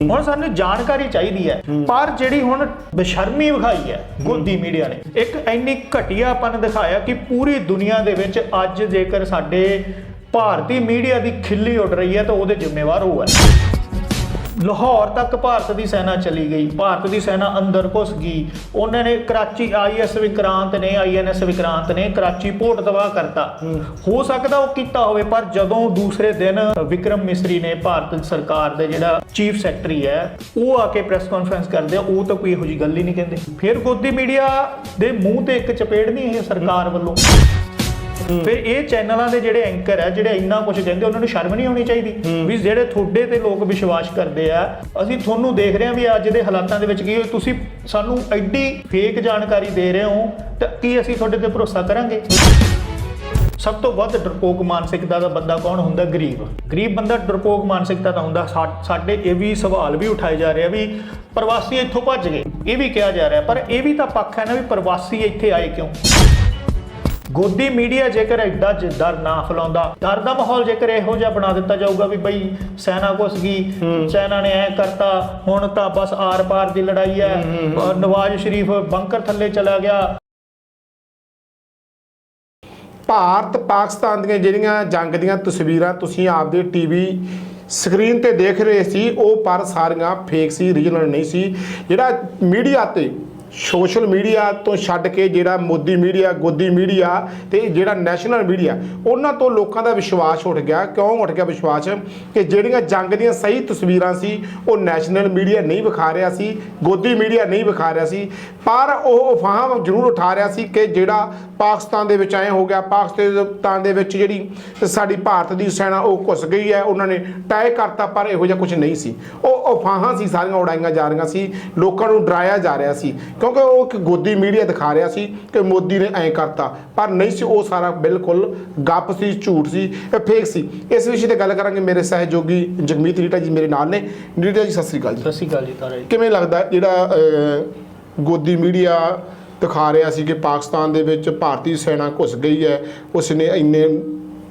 ਹੁਣ ਸਾਨੂੰ ਜਾਣਕਾਰੀ ਚਾਹੀਦੀ ਹੈ। ਪਰ ਜਿਹੜੀ ਹੁਣ ਬੇਸ਼ਰਮੀ ਵਿਖਾਈ ਹੈ। ਗੋਦੀ ਮੀਡੀਆ ਨੇ ਇੱਕ ਇੰਨੀ ਘਟੀਆਪਨ ਦਿਖਾਇਆ ਕਿ ਪੂਰੀ ਦੁਨੀਆ ਦੇ ਵਿੱਚ ਅੱਜ ਜੇਕਰ ਸਾਡੇ ਭਾਰਤੀ ਮੀਡੀਆ ਦੀ ਖਿੱਲੀ ਉੱਡ ਰਹੀ ਹੈ ਤਾਂ ਉਹਦੇ ਜ਼ਿੰਮੇਵਾਰ ਉਹ ਹੈ। ਲਾਹੌਰ ਤੱਕ ਭਾਰਤ ਦੀ ਸੈਨਾ ਚਲੀ ਗਈ ਭਾਰਤ ਦੀ ਸੈਨਾ ਅੰਦਰ ਘੁਸ ਗਈ। ਉਹਨਾਂ ਨੇ ਕਰਾਚੀ ਆਈਐਸ ਵਿਕਰਾਂਤ ਨੇ ਆਈਐਨਐਸ ਵਿਕਰਾਂਤ ਨੇ ਕਰਾਚੀ ਪੋਰਟ ਤਬਾਹ ਕਰਤਾ। ਹੋ। ਸਕਦਾ ਉਹ ਕੀਤਾ ਹੋਵੇ ਪਰ ਜਦੋਂ ਦੂਸਰੇ ਦਿਨ ਵਿਕਰਮ ਮਿਸਰੀ ਨੇ ਭਾਰਤ ਸਰਕਾਰ ਦੇ ਜਿਹੜਾ ਚੀਫ ਸੈਕਟਰੀ ਹੈ ਉਹ ਆ ਕੇ ਪ੍ਰੈਸ ਕਾਨਫਰੰਸ ਕਰਦੇ ਆ ਉਹ ਤਾਂ ਕੋਈ ਇਹੋ ਜੀ ਗੱਲ ਹੀ ਨਹੀਂ ਕਹਿੰਦੇ। ਫਿਰ ਗੋਦੀ ਮੀਡੀਆ ਦੇ ਮੂੰਹ ਤੇ ਇੱਕ ਚਪੇੜ ਨਹੀਂ ਇਹ ਸਰਕਾਰ ਵੱਲੋਂ। ਫਿਰ ਇਹ ਚੈਨਲਾਂ ਦੇ ਜਿਹੜੇ ਐਂਕਰ ਆ ਜਿਹੜੇ ਇੰਨਾ ਕੁਝ ਕਹਿੰਦੇ ਉਹਨਾਂ ਨੂੰ ਸ਼ਰਮ ਨਹੀਂ ਆਉਣੀ ਚਾਹੀਦੀ ਵੀ ਜਿਹੜੇ ਤੁਹਾਡੇ ਤੇ ਲੋਕ ਵਿਸ਼ਵਾਸ ਕਰਦੇ ਆ ਅਸੀਂ ਤੁਹਾਨੂੰ ਦੇਖ ਰਹੇ ਹਾਂ ਵੀ ਅੱਜ ਦੇ ਹਾਲਾਤਾਂ ਦੇ ਵਿੱਚ ਕੀ ਹੋਇਆ। ਤੁਸੀਂ ਸਾਨੂੰ ਐਡੀ ਫੇਕ ਜਾਣਕਾਰੀ ਦੇ ਰਹੇ ਹੋ ਤਾਂ ਕੀ ਅਸੀਂ ਤੁਹਾਡੇ ਤੇ ਭਰੋਸਾ ਕਰਾਂਗੇ? ਸਭ ਤੋਂ ਵੱਧ ਡਰਪੋਕ ਮਾਨਸਿਕਤਾ ਦਾ ਬੰਦਾ ਕੌਣ ਹੁੰਦਾ? ਗਰੀਬ। ਗਰੀਬ ਬੰਦਾ ਡਰਪੋਕ ਮਾਨਸਿਕਤਾ ਦਾ ਹੁੰਦਾ। ਸਾਡੇ ਇਹ ਵੀ ਸਵਾਲ ਵੀ ਉਠਾਏ ਜਾ ਰਹੇ ਆ ਵੀ ਪ੍ਰਵਾਸੀ ਇੱਥੋਂ ਭੱਜ ਗਏ। ਇਹ ਵੀ ਕਿਹਾ ਜਾ ਰਿਹਾ ਪਰ ਇਹ ਵੀ ਤਾਂ ਪੱਖ ਹੈ ਨਾ ਵੀ ਪ੍ਰਵਾਸੀ ਇੱਥੇ ਆਏ ਕਿਉਂ? ਗੋਦੀ ਮੀਡੀਆ ਜੇਕਰ ਐਡਾ ਜ- ਡਰ ਨਾ ਫੈਲਾਉਂਦਾ ਡਰ ਦਾ ਮਾਹੌਲ ਜੇਕਰ ਇਹੋ ਜਿਹਾ ਬਣਾ ਦਿੱਤਾ ਜਾਊਗਾ ਵੀ ਬਈ ਸੈਨਾ ਘੁਸ ਗਈ ਸੈਨਾ ਨੇ ਐ ਕਰਤਾ ਹੁਣ ਤਾਂ ਬਸ ਆਰ-ਪਾਰ ਦੀ ਲੜਾਈ ਹੈ। ਨਵਾਜ਼ ਸ਼ਰੀਫ ਬੰਕਰ ਥੱਲੇ ਚਲਾ ਗਿਆ। ਭਾਰਤ ਪਾਕਿਸਤਾਨ ਦੀਆਂ ਜਿਹੜੀਆਂ ਜੰਗ ਦੀਆਂ ਤਸਵੀਰਾਂ ਤੁਸੀਂ ਆਪਦੇ ਟੀਵੀ ਸਕਰੀਨ ਤੇ ਦੇਖ ਰਹੇ ਸੀ ਉਹ ਪਰ ਸਾਰੀਆਂ ਫੇਕ ਸੀ ਰੀਜਨਲ ਨਹੀਂ ਸੀ। ਜਿਹੜਾ ਮੀਡੀਆ ਤੇ ਸੋਸ਼ਲ ਮੀਡੀਆ ਤੋਂ ਛੱਡ ਕੇ ਜਿਹੜਾ ਮੋਦੀ ਮੀਡੀਆ, ਗੋਦੀ ਮੀਡੀਆ ਤੇ ਜਿਹੜਾ ਨੈਸ਼ਨਲ ਮੀਡੀਆ, ਉਹਨਾਂ ਤੋਂ ਲੋਕਾਂ ਦਾ ਵਿਸ਼ਵਾਸ ਉੱਠ ਗਿਆ। ਕਿਉਂ ਉੱਠ ਗਿਆ ਵਿਸ਼ਵਾਸ? ਕਿ ਜਿਹੜੀਆਂ ਜੰਗ ਦੀਆਂ ਸਹੀ ਤਸਵੀਰਾਂ ਸੀ, ਉਹ ਨੈਸ਼ਨਲ ਮੀਡੀਆ ਨਹੀਂ ਵਿਖਾ ਰਿਹਾ ਸੀ, ਗੋਦੀ ਮੀਡੀਆ ਨਹੀਂ ਵਿਖਾ ਰਿਹਾ ਸੀ। ਪਰ ਉਹ ਅਫਵਾਹ ਜ਼ਰੂਰ ਉਠਾ ਰਿਹਾ ਸੀ ਕਿ ਜਿਹੜਾ ਪਾਕਿਸਤਾਨ ਦੇ ਵਿੱਚ ਐ ਹੋ ਗਿਆ, ਪਾਕਿਸਤਾਨ ਦੇ ਵਿੱਚ ਜਿਹੜੀ ਸਾਡੀ ਭਾਰਤ ਦੀ ਸੈਨਾ, ਉਹ ਘੁਸ ਗਈ ਹੈ, ਉਹਨਾਂ ਨੇ ਤੈਅ ਕਰਤਾ, ਪਰ ਇਹੋ ਜਿਹਾ ਕੁਝ ਨਹੀਂ ਸੀ। ਉਹ ਅਫਵਾਹਾਂ ਸੀ, ਸਾਰੀਆਂ ਉਡਾਈਆਂ ਜਾ ਰਹੀਆਂ ਸੀ, ਲੋਕਾਂ ਨੂੰ ਡਰਾਇਆ ਜਾ ਰਿਹਾ ਸੀ। ਕਿਉਂਕਿ ਉਹ ਇੱਕ ਗੋਦੀ ਮੀਡੀਆ ਦਿਖਾ ਰਿਹਾ ਸੀ ਕਿ ਮੋਦੀ ਨੇ ਐਂ ਕਰਤਾ। ਪਰ ਨਹੀਂ ਸੀ ਉਹ ਸਾਰਾ ਬਿਲਕੁਲ ਗੱਪ ਸੀ ਝੂਠ ਸੀ ਇਹ ਫੇਕ ਸੀ। ਇਸ ਵਿਸ਼ੇ ਤੇ ਗੱਲ ਕਰਾਂਗੇ ਮੇਰੇ ਸਹਿਯੋਗੀ ਜਗਮੀਤ ਰੀਟਾ ਜੀ ਮੇਰੇ ਨਾਲ ਨੇ। ਰੀਟਾ ਜੀ ਸਤਿ ਸ੍ਰੀ ਅਕਾਲ ਜੀ। ਸਤਿ ਸ਼੍ਰੀ ਅਕਾਲ ਜੀ ਤਾਰਾ। ਜੀ ਕਿਵੇਂ ਲੱਗਦਾ ਜਿਹੜਾ ਗੋਦੀ ਮੀਡੀਆ ਦਿਖਾ ਰਿਹਾ ਸੀ ਕਿ ਪਾਕਿਸਤਾਨ ਦੇ ਵਿੱਚ ਭਾਰਤੀ ਸੈਨਾ ਘੁਸ ਗਈ ਹੈ ਉਸ ਨੇ ਇੰਨੇ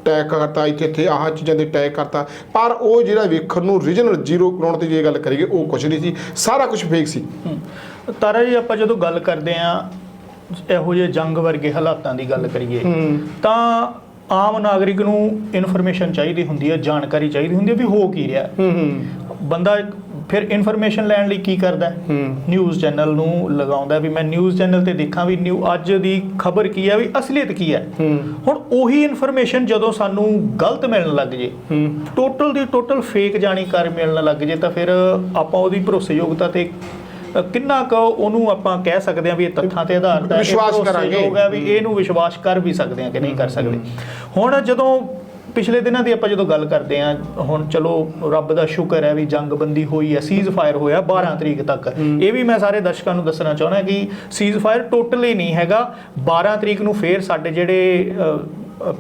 ਟੈਕ ਕਰਤਾ ਇੱਥੇ ਇੱਥੇ ਆਹ ਚੀਜ਼ਾਂ ਦੇ ਟੈਕ ਕਰਤਾ। ਪਰ ਉਹ ਜਿਹੜਾ ਵੇਖਣ ਨੂੰ ਰੀਜਨਲ ਜ਼ੀਰੋ ਕਰਾਉਣ ਤੇ ਜੇ ਗੱਲ ਕਰੀਏ ਉਹ ਕੁਝ ਨਹੀਂ ਸੀ। ਸਾਰਾ ਕੁਝ ਫੇਕ ਸੀ। ਤਾਰਾ ਜੀ ਆਪਾਂ ਜਦੋਂ ਗੱਲ ਕਰਦੇ ਆ ਇਹੋ ਜਿਹੇ ਜੰਗ ਵਰਗੇ ਹਾਲਾਤਾਂ ਦੀ ਗੱਲ ਕਰੀਏ ਤਾਂ ਆਮ ਨਾਗਰਿਕ ਨੂੰ ਇਨਫੋਰਮੇਸ਼ਨ ਚਾਹੀਦੀ ਹੁੰਦੀ ਹੈ ਜਾਣਕਾਰੀ ਚਾਹੀਦੀ ਹੁੰਦੀ ਹੈ ਵੀ ਹੋ ਕੀ ਰਿਹਾ। ਬੰਦਾ ਫਿਰ ਇਨਫੋਰਮੇਸ਼ਨ ਲੈਣ ਲਈ ਕੀ ਕਰਦਾ। ਨਿਊਜ਼ ਚੈਨਲ ਨੂੰ ਲਗਾਉਂਦਾ ਵੀ ਮੈਂ ਨਿਊਜ਼ ਚੈਨਲ ਤੇ ਦੇਖਾਂ ਵੀ ਨਿਊ ਅੱਜ ਦੀ ਖਬਰ ਕੀ ਹੈ ਵੀ ਅਸਲੀਅਤ ਕੀ ਹੈ। ਹੁਣ ਉਹੀ ਇਨਫੋਰਮੇਸ਼ਨ ਜਦੋਂ ਸਾਨੂੰ ਗਲਤ ਮਿਲਣ ਲੱਗ ਜੇ ਟੋਟਲ ਦੀ ਟੋਟਲ ਫੇਕ ਜਾਣਕਾਰੀ ਮਿਲਣ ਲੱਗ ਜੇ ਤਾਂ ਫਿਰ ਆਪਾਂ ਉਹਦੀ ਭਰੋਸੇਯੋਗਤਾ ਤੇ ਕਿੰਨਾ ਕੁ ਉਹਨੂੰ ਆਪਾਂ ਕਹਿ ਸਕਦੇ ਹਾਂ ਵੀ ਇਹ ਤੱਥਾਂ ਤੇ ਆਧਾਰਿਤ ਹੈ ਵਿਸ਼ਵਾਸ ਕਰਾਂਗੇ। ਵੀ ਇਹਨੂੰ ਵਿਸ਼ਵਾਸ ਕਰ ਵੀ ਸਕਦੇ ਹਾਂ ਕਿ ਨਹੀਂ ਕਰ ਸਕਦੇ। ਹੁਣ ਜਦੋਂ ਪਿਛਲੇ ਦਿਨਾਂ ਦੀ ਆਪਾਂ ਜਦੋਂ ਗੱਲ ਕਰਦੇ ਹਾਂ ਹੁਣ ਚਲੋ ਰੱਬ ਦਾ ਸ਼ੁਕਰ ਹੈ ਵੀ ਜੰਗਬੰਦੀ ਹੋਈ ਹੈ ਸੀਜ਼ ਫਾਇਰ ਹੋਇਆ 12 ਤਰੀਕ ਤੱਕ। ਇਹ ਵੀ ਮੈਂ ਸਾਰੇ ਦਰਸ਼ਕਾਂ ਨੂੰ ਦੱਸਣਾ ਚਾਹੁੰਦਾ ਕਿ ਸੀਜ਼ ਫਾਇਰ ਟੋਟਲੀ ਨਹੀਂ ਹੈਗਾ। 12 ਤਰੀਕ ਨੂੰ ਫੇਰ ਸਾਡੇ ਜਿਹੜੇ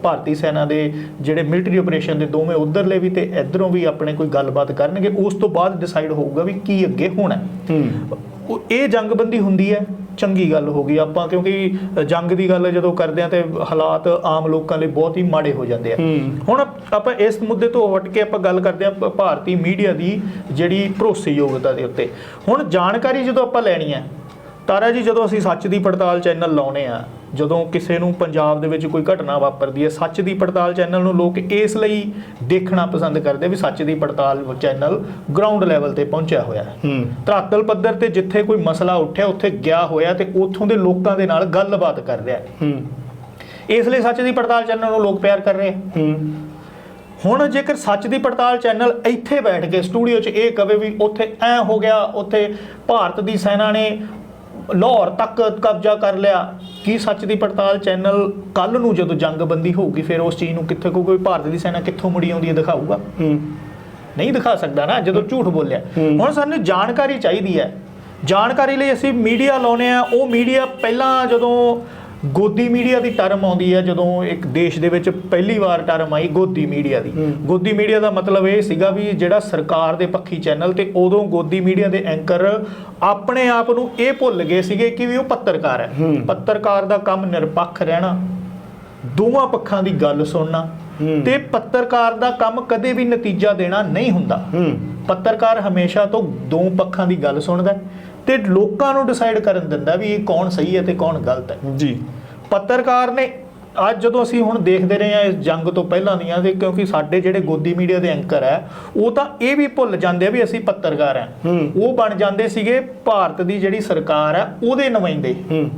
ਭਾਰਤੀ ਸੈਨਾ ਦੇ ਜਿਹੜੇ ਮਿਲਟਰੀ ਆਪਰੇਸ਼ਨ ਦੇ ਦੋਵੇਂ ਉਧਰਲੇ ਵੀ ਤੇ ਇਧਰੋਂ ਵੀ ਆਪਣੇ ਕੋਈ ਗੱਲਬਾਤ ਕਰਨਗੇ ਉਸ ਤੋਂ ਬਾਅਦ ਡਿਸਾਈਡ ਹੋਊਗਾ ਵੀ ਕੀ ਅੱਗੇ ਹੋਣਾ ਇਹ ਜੰਗਬੰਦੀ ਹੁੰਦੀ ਹੈ। ਚੰਗੀ ਗੱਲ ਹੋ ਗਈ ਆਪਾਂ ਕਿਉਂਕਿ ਜੰਗ ਦੀ ਗੱਲ ਜਦੋਂ ਕਰਦੇ ਆ ਤੇ ਹਾਲਾਤ ਆਮ ਲੋਕਾਂ ਲਈ ਬਹੁਤ ਹੀ ਮਾੜੇ ਹੋ ਜਾਂਦੇ ਆ। ਹੁਣ ਆਪਾਂ ਇਸ ਮੁੱਦੇ ਤੋਂ ਹਟ ਕੇ ਆਪਾਂ ਗੱਲ ਕਰਦੇ ਆ ਭਾਰਤੀ ਮੀਡੀਆ ਦੀ ਜਿਹੜੀ ਭਰੋਸੇਯੋਗਤਾ ਦੇ ਉੱਤੇ ਹੁਣ ਜਾਣਕਾਰੀ ਜਦੋਂ ਆਪਾਂ ਲੈਣੀ ਹੈ ਤਾਰਾ ਜੀ ਜਦੋਂ ਅਸੀਂ ਸੱਚ ਦੀ ਪੜਤਾਲ ਚੈਨਲ ਲਾਉਨੇ ਆ ਜਦੋਂ ਕਿਸੇ ਨੂੰ ਪੰਜਾਬ ਦੇ ਵਿੱਚ ਕੋਈ ਘਟਨਾ ਵਾਪਰਦੀ ਹੈ ਸੱਚ ਦੀ ਪੜਤਾਲ ਚੈਨਲ ਨੂੰ ਲੋਕ ਇਸ ਲਈ ਦੇਖਣਾ ਪਸੰਦ ਕਰਦੇ ਆ ਵੀ ਸੱਚ ਦੀ ਪੜਤਾਲ ਚੈਨਲ ਗਰਾਊਂਡ ਲੈਵਲ ਤੇ ਪਹੁੰਚਿਆ ਹੋਇਆ ਹੈ। ਧਰਾਤਲ ਪੱਧਰ ਤੇ ਜਿੱਥੇ ਕੋਈ ਮਸਲਾ ਉੱਠਿਆ ਉੱਥੇ ਗਿਆ ਹੋਇਆ ਤੇ ਉੱਥੋਂ ਦੇ ਲੋਕਾਂ ਦੇ ਨਾਲ ਗੱਲਬਾਤ ਕਰ ਰਿਹਾ ਹੈ। ਹੂੰ। ਇਸ ਲਈ ਸੱਚ ਦੀ ਪੜਤਾਲ ਚੈਨਲ ਨੂੰ ਲੋਕ ਪਿਆਰ ਕਰ ਰਹੇ ਆ ਹੂੰ। ਹੁਣ ਜੇਕਰ ਸੱਚ ਦੀ ਪੜਤਾਲ ਚੈਨਲ ਇੱਥੇ ਬੈਠ ਕੇ ਸਟੂਡੀਓ 'ਚ ਇਹ ਕਵੇ ਵੀ ਉੱਥੇ ਐ ਹੋ ਗਿਆ ਉੱਥੇ ਭਾਰਤ ਦੀ ਸੈਨਾ ਨੇ ਲਾਹੌਰ ਤੱਕ ਕਬਜ਼ਾ ਕਰ ਲਿਆ ਕੀ ਸੱਚ ਦੀ ਪੜਤਾਲ ਚੈਨਲ ਕੱਲ ਨੂੰ ਜਦੋਂ ਜੰਗਬੰਦੀ ਹੋਊਗੀ ਫਿਰ ਉਸ ਚੀਜ਼ ਨੂੰ ਕਿੱਥੇ ਕੋਈ ਭਾਰਤ ਦੀ ਸੈਨਾ ਕਿੱਥੋਂ ਮੁੜੀ ਆਉਂਦੀ ਹੈ ਦਿਖਾਊਗਾ? ਨਹੀਂ ਦਿਖਾ ਸਕਦਾ ਨਾ ਜਦੋਂ ਝੂਠ ਬੋਲਿਆ। ਹੁਣ ਸਾਨੂੰ ਜਾਣਕਾਰੀ ਚਾਹੀਦੀ ਹੈ। ਜਾਣਕਾਰੀ ਲਈ ਅਸੀਂ ਮੀਡੀਆ ਲਾਉਨੇ ਆ ਉਹ ਮੀਡੀਆ ਪਹਿਲਾਂ ਜਦੋਂ ਗੋਦੀ ਮੀਡੀਆ ਦੀ ਟਰਮ ਆਉਂਦੀ ਹੈ ਜਦੋਂ ਇੱਕ ਦੇਸ਼ ਦੇ ਵਿੱਚ ਪਹਿਲੀ ਵਾਰ ਟਰਮ ਆਈ ਗੋਦੀ ਮੀਡੀਆ ਦੀ। ਗੋਦੀ ਮੀਡੀਆ ਦਾ ਮਤਲਬ ਇਹ ਸੀਗਾ ਵੀ ਜਿਹੜਾ ਸਰਕਾਰ ਦੇ ਪੱਖੀ ਚੈਨਲ ਤੇ ਉਦੋਂ ਗੋਦੀ ਮੀਡੀਆ ਦੇ ਐਂਕਰ ਆਪਣੇ ਆਪ ਨੂੰ ਇਹ ਭੁੱਲ ਗਏ ਸੀਗੇ ਕਿ ਵੀ ਉਹ ਪੱਤਰਕਾਰ ਹੈ। ਪੱਤਰਕਾਰ ਦਾ ਕੰਮ ਨਿਰਪੱਖ ਰਹਿਣਾ ਦੋਵਾਂ ਪੱਖਾਂ ਦੀ ਗੱਲ ਸੁਣਨਾ। ਤੇ ਪੱਤਰਕਾਰ ਦਾ ਕੰਮ ਕਦੇ ਵੀ ਨਤੀਜਾ ਦੇਣਾ ਨਹੀਂ ਹੁੰਦਾ ਪੱਤਰਕਾਰ ਹਮੇਸ਼ਾ ਤੋਂ ਦੋ ਪੱਖਾਂ ਦੀ ਗੱਲ ਸੁਣਦਾ ਹੈ ਤੇ ਲੋਕਾਂ ਨੂੰ ਡਿਸਾਈਡ ਕਰਨ ਦਿੰਦਾ ਵੀ ਇਹ ਕੌਣ ਸਹੀ ਹੈ ਤੇ ਕੌਣ ਗਲਤ ਹੈ। ਜੀ। ਪੱਤਰਕਾਰ ਨੇ ਅੱਜ ਜਦੋਂ ਅਸੀਂ ਹੁਣ ਦੇਖਦੇ ਰਹੇ ਹਾਂ ਇਸ ਜੰਗ ਤੋਂ ਪਹਿਲਾਂ ਦੀਆਂ ਤੇ ਕਿਉਂਕਿ ਸਾਡੇ ਜਿਹੜੇ ਗੋਦੀ ਮੀਡੀਆ ਦੇ ਐਂਕਰ ਹੈ ਉਹ ਤਾਂ ਇਹ ਵੀ ਭੁੱਲ ਜਾਂਦੇ ਆ ਵੀ ਅਸੀਂ ਪੱਤਰਕਾਰ ਹੂੰ। ਉਹ ਬਣ ਜਾਂਦੇ ਸੀਗੇ ਭਾਰਤ ਦੀ ਜਿਹੜੀ ਸਰਕਾਰ ਹੈ ਉਹਦੇ ਨੁਮਾਇੰਦੇ। ਹੂੰ।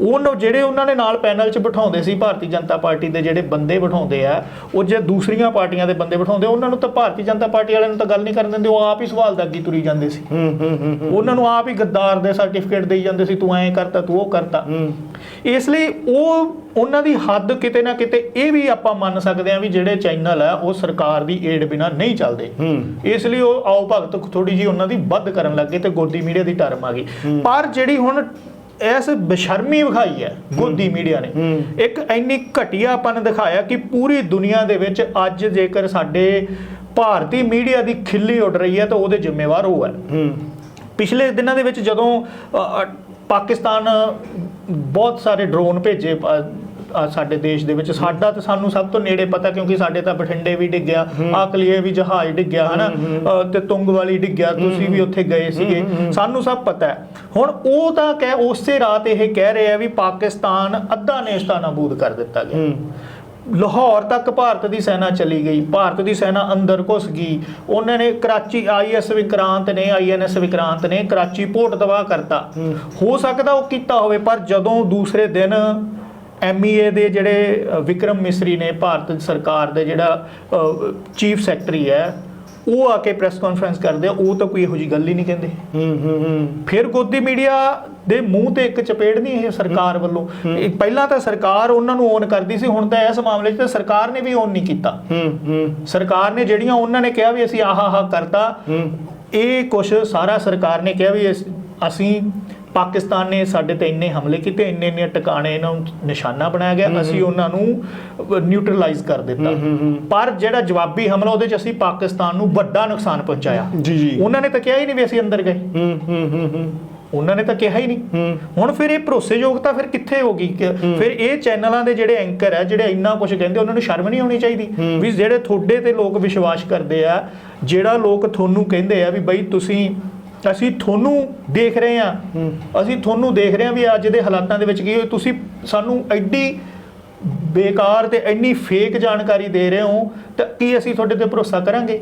ਉਹਨੂੰ ਜਿਹੜੇ ਉਹਨਾਂ ਦੇ ਨਾਲ ਪੈਨਲ 'ਚ ਬਿਠਾਉਂਦੇ ਸੀ ਭਾਰਤੀ ਜਨਤਾ ਪਾਰਟੀ ਦੇ ਜਿਹੜੇ ਬੰਦੇ ਬਿਠਾਉਂਦੇ ਆ ਉਹ ਜੇ ਦੂਸਰੀਆਂ ਪਾਰਟੀਆਂ ਦੇ ਬੰਦੇ ਬਿਠਾਉਂਦੇ ਉਹਨਾਂ ਨੂੰ ਤਾਂ ਭਾਰਤੀ ਜਨਤਾ ਪਾਰਟੀ ਵਾਲਿਆਂ ਨੂੰ ਤਾਂ ਗੱਲ ਨਹੀਂ ਕਰਨ ਦਿੰਦੇ ਉਹ ਆਪ ਹੀ ਸਵਾਲ ਦਾ ਅੱਗੀ ਤੁਰੀ ਜਾਂਦੇ ਸੀ। ਉਹਨਾਂ ਨੂੰ ਆਪ ਹੀ ਗੱਦਾਰ ਦੇ ਸਰਟੀਫਿਕੇਟ ਦੇਈ ਜਾਂਦੇ ਸੀ ਤੂੰ ਐਂ ਕਰਤਾ ਤੂੰ ਉਹ ਕਰਤਾ। ਇਸ ਲਈ ਉਹ ਉਹਨਾਂ ਦੀ ਹੱਦ ਕਿਤੇ ਨਾ ਕਿਤੇ ਇਹ ਵੀ ਆਪਾਂ ਮੰਨ ਸਕਦੇ ਹਾਂ ਵੀ ਜਿਹੜੇ ਚੈਨਲ ਆ ਉਹ ਸਰਕਾਰ ਦੀ ਏਡ ਬਿਨਾ ਨਹੀਂ ਚੱਲਦੇ। ਇਸ ਲਈ ਉਹ ਆਓ ਭਗਤ ਥੋੜੀ ਜੀ ਉਹਨਾਂ ਦੀ ਵੱਧ ਕਰਨ ਲੱਗੇ ਤੇ ਗੋਦੀ ਮੀਡੀਆ ਦੀ ਟਰਮ ਆ ਗਈ। ਪਰ ਜਿਹੜੀ ਹੁਣ ਐਸ ਬਸ਼ਰਮੀ ਵਿਖਾਈ ਹੈ ਗੋਦੀ ਮੀਡੀਆ ਨੇ। ਇੱਕ ਇੰਨੀ ਘਟੀਆਪਨ ਦਿਖਾਇਆ ਕਿ ਪੂਰੀ ਦੁਨੀਆ ਦੇ ਵਿੱਚ ਅੱਜ ਜੇਕਰ ਸਾਡੇ ਭਾਰਤੀ ਮੀਡੀਆ ਦੀ ਖਿੱਲੀ ਉੱਡ ਰਹੀ ਹੈ ਤਾਂ ਉਹਦੇ ਜ਼ਿੰਮੇਵਾਰ ਉਹ ਹੈ। ਹੂੰ। ਪਿਛਲੇ ਦਿਨਾਂ ਦੇ ਵਿੱਚ ਜਦੋਂ ਪਾਕਿਸਤਾਨ ਬਹੁਤ ਸਾਰੇ ਡਰੋਨ ਭੇਜੇ ਅ, ਸਾਡੇ ਦੇਸ਼ ਦੇ ਵਿੱਚ। ਸਾਡਾ ਤਾਂ ਸਾਨੂੰ ਸਭ ਤੋਂ ਨੇੜੇ ਪਤਾ ਕਿਉਂਕਿ ਸਾਡੇ ਤਾਂ ਬਠਿੰਡੇ ਵੀ ਡਿੱਗਿਆ ਆਕਲੀਏ ਵੀ ਜਹਾਜ਼ ਡਿੱਗਿਆ ਹਨਾ? ਅ, ਤੇ ਤੁੰਗ ਵਾਲੀ ਡਿੱਗਿਆ ਤੁਸੀਂ ਵੀ ਉੱਥੇ ਗਏ ਸੀਗੇ। ਸਾਨੂੰ ਸਭ ਪਤਾ ਹੈ। ਹੁਣ ਉਹ ਤਾਂ ਕਹਿ ਉਸੇ ਰਾਤ ਇਹ ਕਹਿ ਰਹੇ ਆ ਵੀ ਪਾਕਿਸਤਾਨ ਅੱਧਾ ਨੇਸਤਾਨਾਬੂਦ ਕਰ ਦਿੱਤਾ ਗਿਆ। ਲਾਹੌਰ ਤੱਕ ਭਾਰਤ ਦੀ ਸੈਨਾ ਚਲੀ ਗਈ। ਭਾਰਤ ਦੀ ਸੈਨਾ ਅੰਦਰ ਘੁਸ ਗਈ। ਉਹਨਾਂ ਨੇ ਕਰਾਚੀ ਆਈਐਸ ਵਿਕਰਾਂਤ ਨੇ ਆਈਐਨਐਸ ਵਿਕਰਾਂਤ ਨੇ ਕਰਾਚੀ ਪੋਰਟ ਤਬਾਹ ਕਰਤਾ। ਹੋ ਸਕਦਾ ਉਹ ਕੀਤਾ ਹੋਵੇ ਪਰ ਜਦੋਂ ਦੂਸਰੇ ਦਿਨ ਐਮਈਏ ਦੇ ਜਿਹੜੇ ਵਿਕਰਮ ਮਿਸਰੀ ਨੇ ਭਾਰਤ ਸਰਕਾਰ ਦੇ ਜਿਹੜਾ ਚੀਫ ਸੈਕਟਰੀ ਹੈ ਉਹ ਆ ਕੇ ਪ੍ਰੈਸ ਕਾਨਫਰੰਸ ਕਰਦੇ ਆ ਉਹ ਤਾਂ ਕੋਈ ਇਹੋ ਜੀ ਗੱਲ ਹੀ ਨਹੀਂ ਕਹਿੰਦੇ। ਹੂੰ ਹੂੰ ਹੂੰ। ਫਿਰ ਗੋਦੀ ਮੀਡੀਆ ਦੇ ਮੂੰਹ ਤੇ ਇੱਕ ਚਪੇੜ ਨਹੀਂ ਇਹ ਸਰਕਾਰ ਵੱਲੋਂ। ਪਹਿਲਾਂ ਤਾਂ ਸਰਕਾਰ ਉਹਨਾਂ ਨੂੰ ਓਨ ਕਰਦੀ ਸੀ ਹੁਣ ਤਾਂ ਇਸ ਮਾਮਲੇ 'ਚ ਤਾਂ ਸਰਕਾਰ ਨੇ ਵੀ ਓਨ ਨਹੀਂ ਕੀਤਾ। ਹੂੰ ਹੂੰ। ਸਰਕਾਰ ਨੇ ਜਿਹੜੀਆਂ ਉਹਨਾਂ ਨੇ ਕਿਹਾ ਵੀ ਅਸੀਂ ਆਹ ਆਹ ਕਰਤਾ ਹੂੰ। ਇਹ ਕੁਛ ਸਾਰਾ ਸਰਕਾਰ ਨੇ ਕਿਹਾ ਵੀ ਅਸੀਂ ਪਾਕਿਸਤਾਨ ਨੇ ਸਾਡੇ ਤੇ ਇੰਨੇ ਹਮਲੇ ਕੀਤੇ ਇੰਨੇ ਇੰਨੇ ਟਿਕਾਣੇ ਇਹਨਾਂ ਨੂੰ ਨਿਸ਼ਾਨਾ ਬਣਾਇਆ ਗਿਆ ਅਸੀਂ ਉਹਨਾਂ ਨੂੰ ਨਿਊਟਰਲਾਈਜ਼ ਕਰ ਦਿੱਤਾ। ਪਰ ਜਿਹੜਾ ਜਵਾਬੀ ਹਮਲਾ ਉਹਦੇ 'ਚ ਅਸੀਂ ਪਾਕਿਸਤਾਨ ਨੂੰ ਵੱਡਾ ਨੁਕਸਾਨ ਪਹੁੰਚਾਇਆ। ਜੀ ਜੀ। ਉਹਨਾਂ ਨੇ ਤਾਂ ਕਿਹਾ ਹੀ ਨਹੀਂ ਵੀ ਅਸੀਂ ਅੰਦਰ ਗਏ। ਹੂੰ ਹੂੰ ਹੂੰ ਹੂੰ। ਉਹਨਾਂ ਨੇ ਤਾਂ ਕਿਹਾ ਹੀ ਨਹੀਂ। ਹੂੰ। ਹੁਣ ਫਿਰ ਇਹ ਭਰੋਸੇਯੋਗਤਾ ਫਿਰ ਕਿੱਥੇ ਹੋਗੀ ਕਿ ਫਿਰ ਇਹ ਚੈਨਲਾਂ ਦੇ ਜਿਹੜੇ ਐਂਕਰ ਹੈ ਜਿਹੜੇ ਇੰਨਾ ਕੁਝ ਕਹਿੰਦੇ ਉਹਨਾਂ ਨੂੰ ਸ਼ਰਮ ਨਹੀਂ ਆਉਣੀ ਚਾਹੀਦੀ? ਵੀ ਜਿਹੜੇ ਤੁਹਾਡੇ ਤੇ ਲੋਕ ਵਿਸ਼ਵਾਸ ਕਰਦੇ ਆ ਜਿਹੜਾ ਲੋਕ ਤੁਹਾਨੂੰ ਕਹਿੰਦੇ ਆ ਵੀ ਬਈ ਤੁਸੀਂ ਅਸੀਂ ਤੁਹਾਨੂੰ ਦੇਖ ਰਹੇ ਆ ਅਸੀਂ ਤੁਹਾਨੂੰ ਦੇਖ ਰਹੇ ਆ ਵੀ ਅੱਜ ਦੇ ਹਾਲਾਤਾਂ ਦੇ ਵਿੱਚ ਕੀ ਹੋਇਆ। ਤੁਸੀਂ ਸਾਨੂੰ ਐਡੀ ਬੇਕਾਰ ਤੇ ਇੰਨੀ ਫੇਕ ਜਾਣਕਾਰੀ ਦੇ ਰਹੇ ਹੋ ਤਾਂ ਕੀ ਅਸੀਂ ਤੁਹਾਡੇ ਤੇ ਭਰੋਸਾ ਕਰਾਂਗੇ?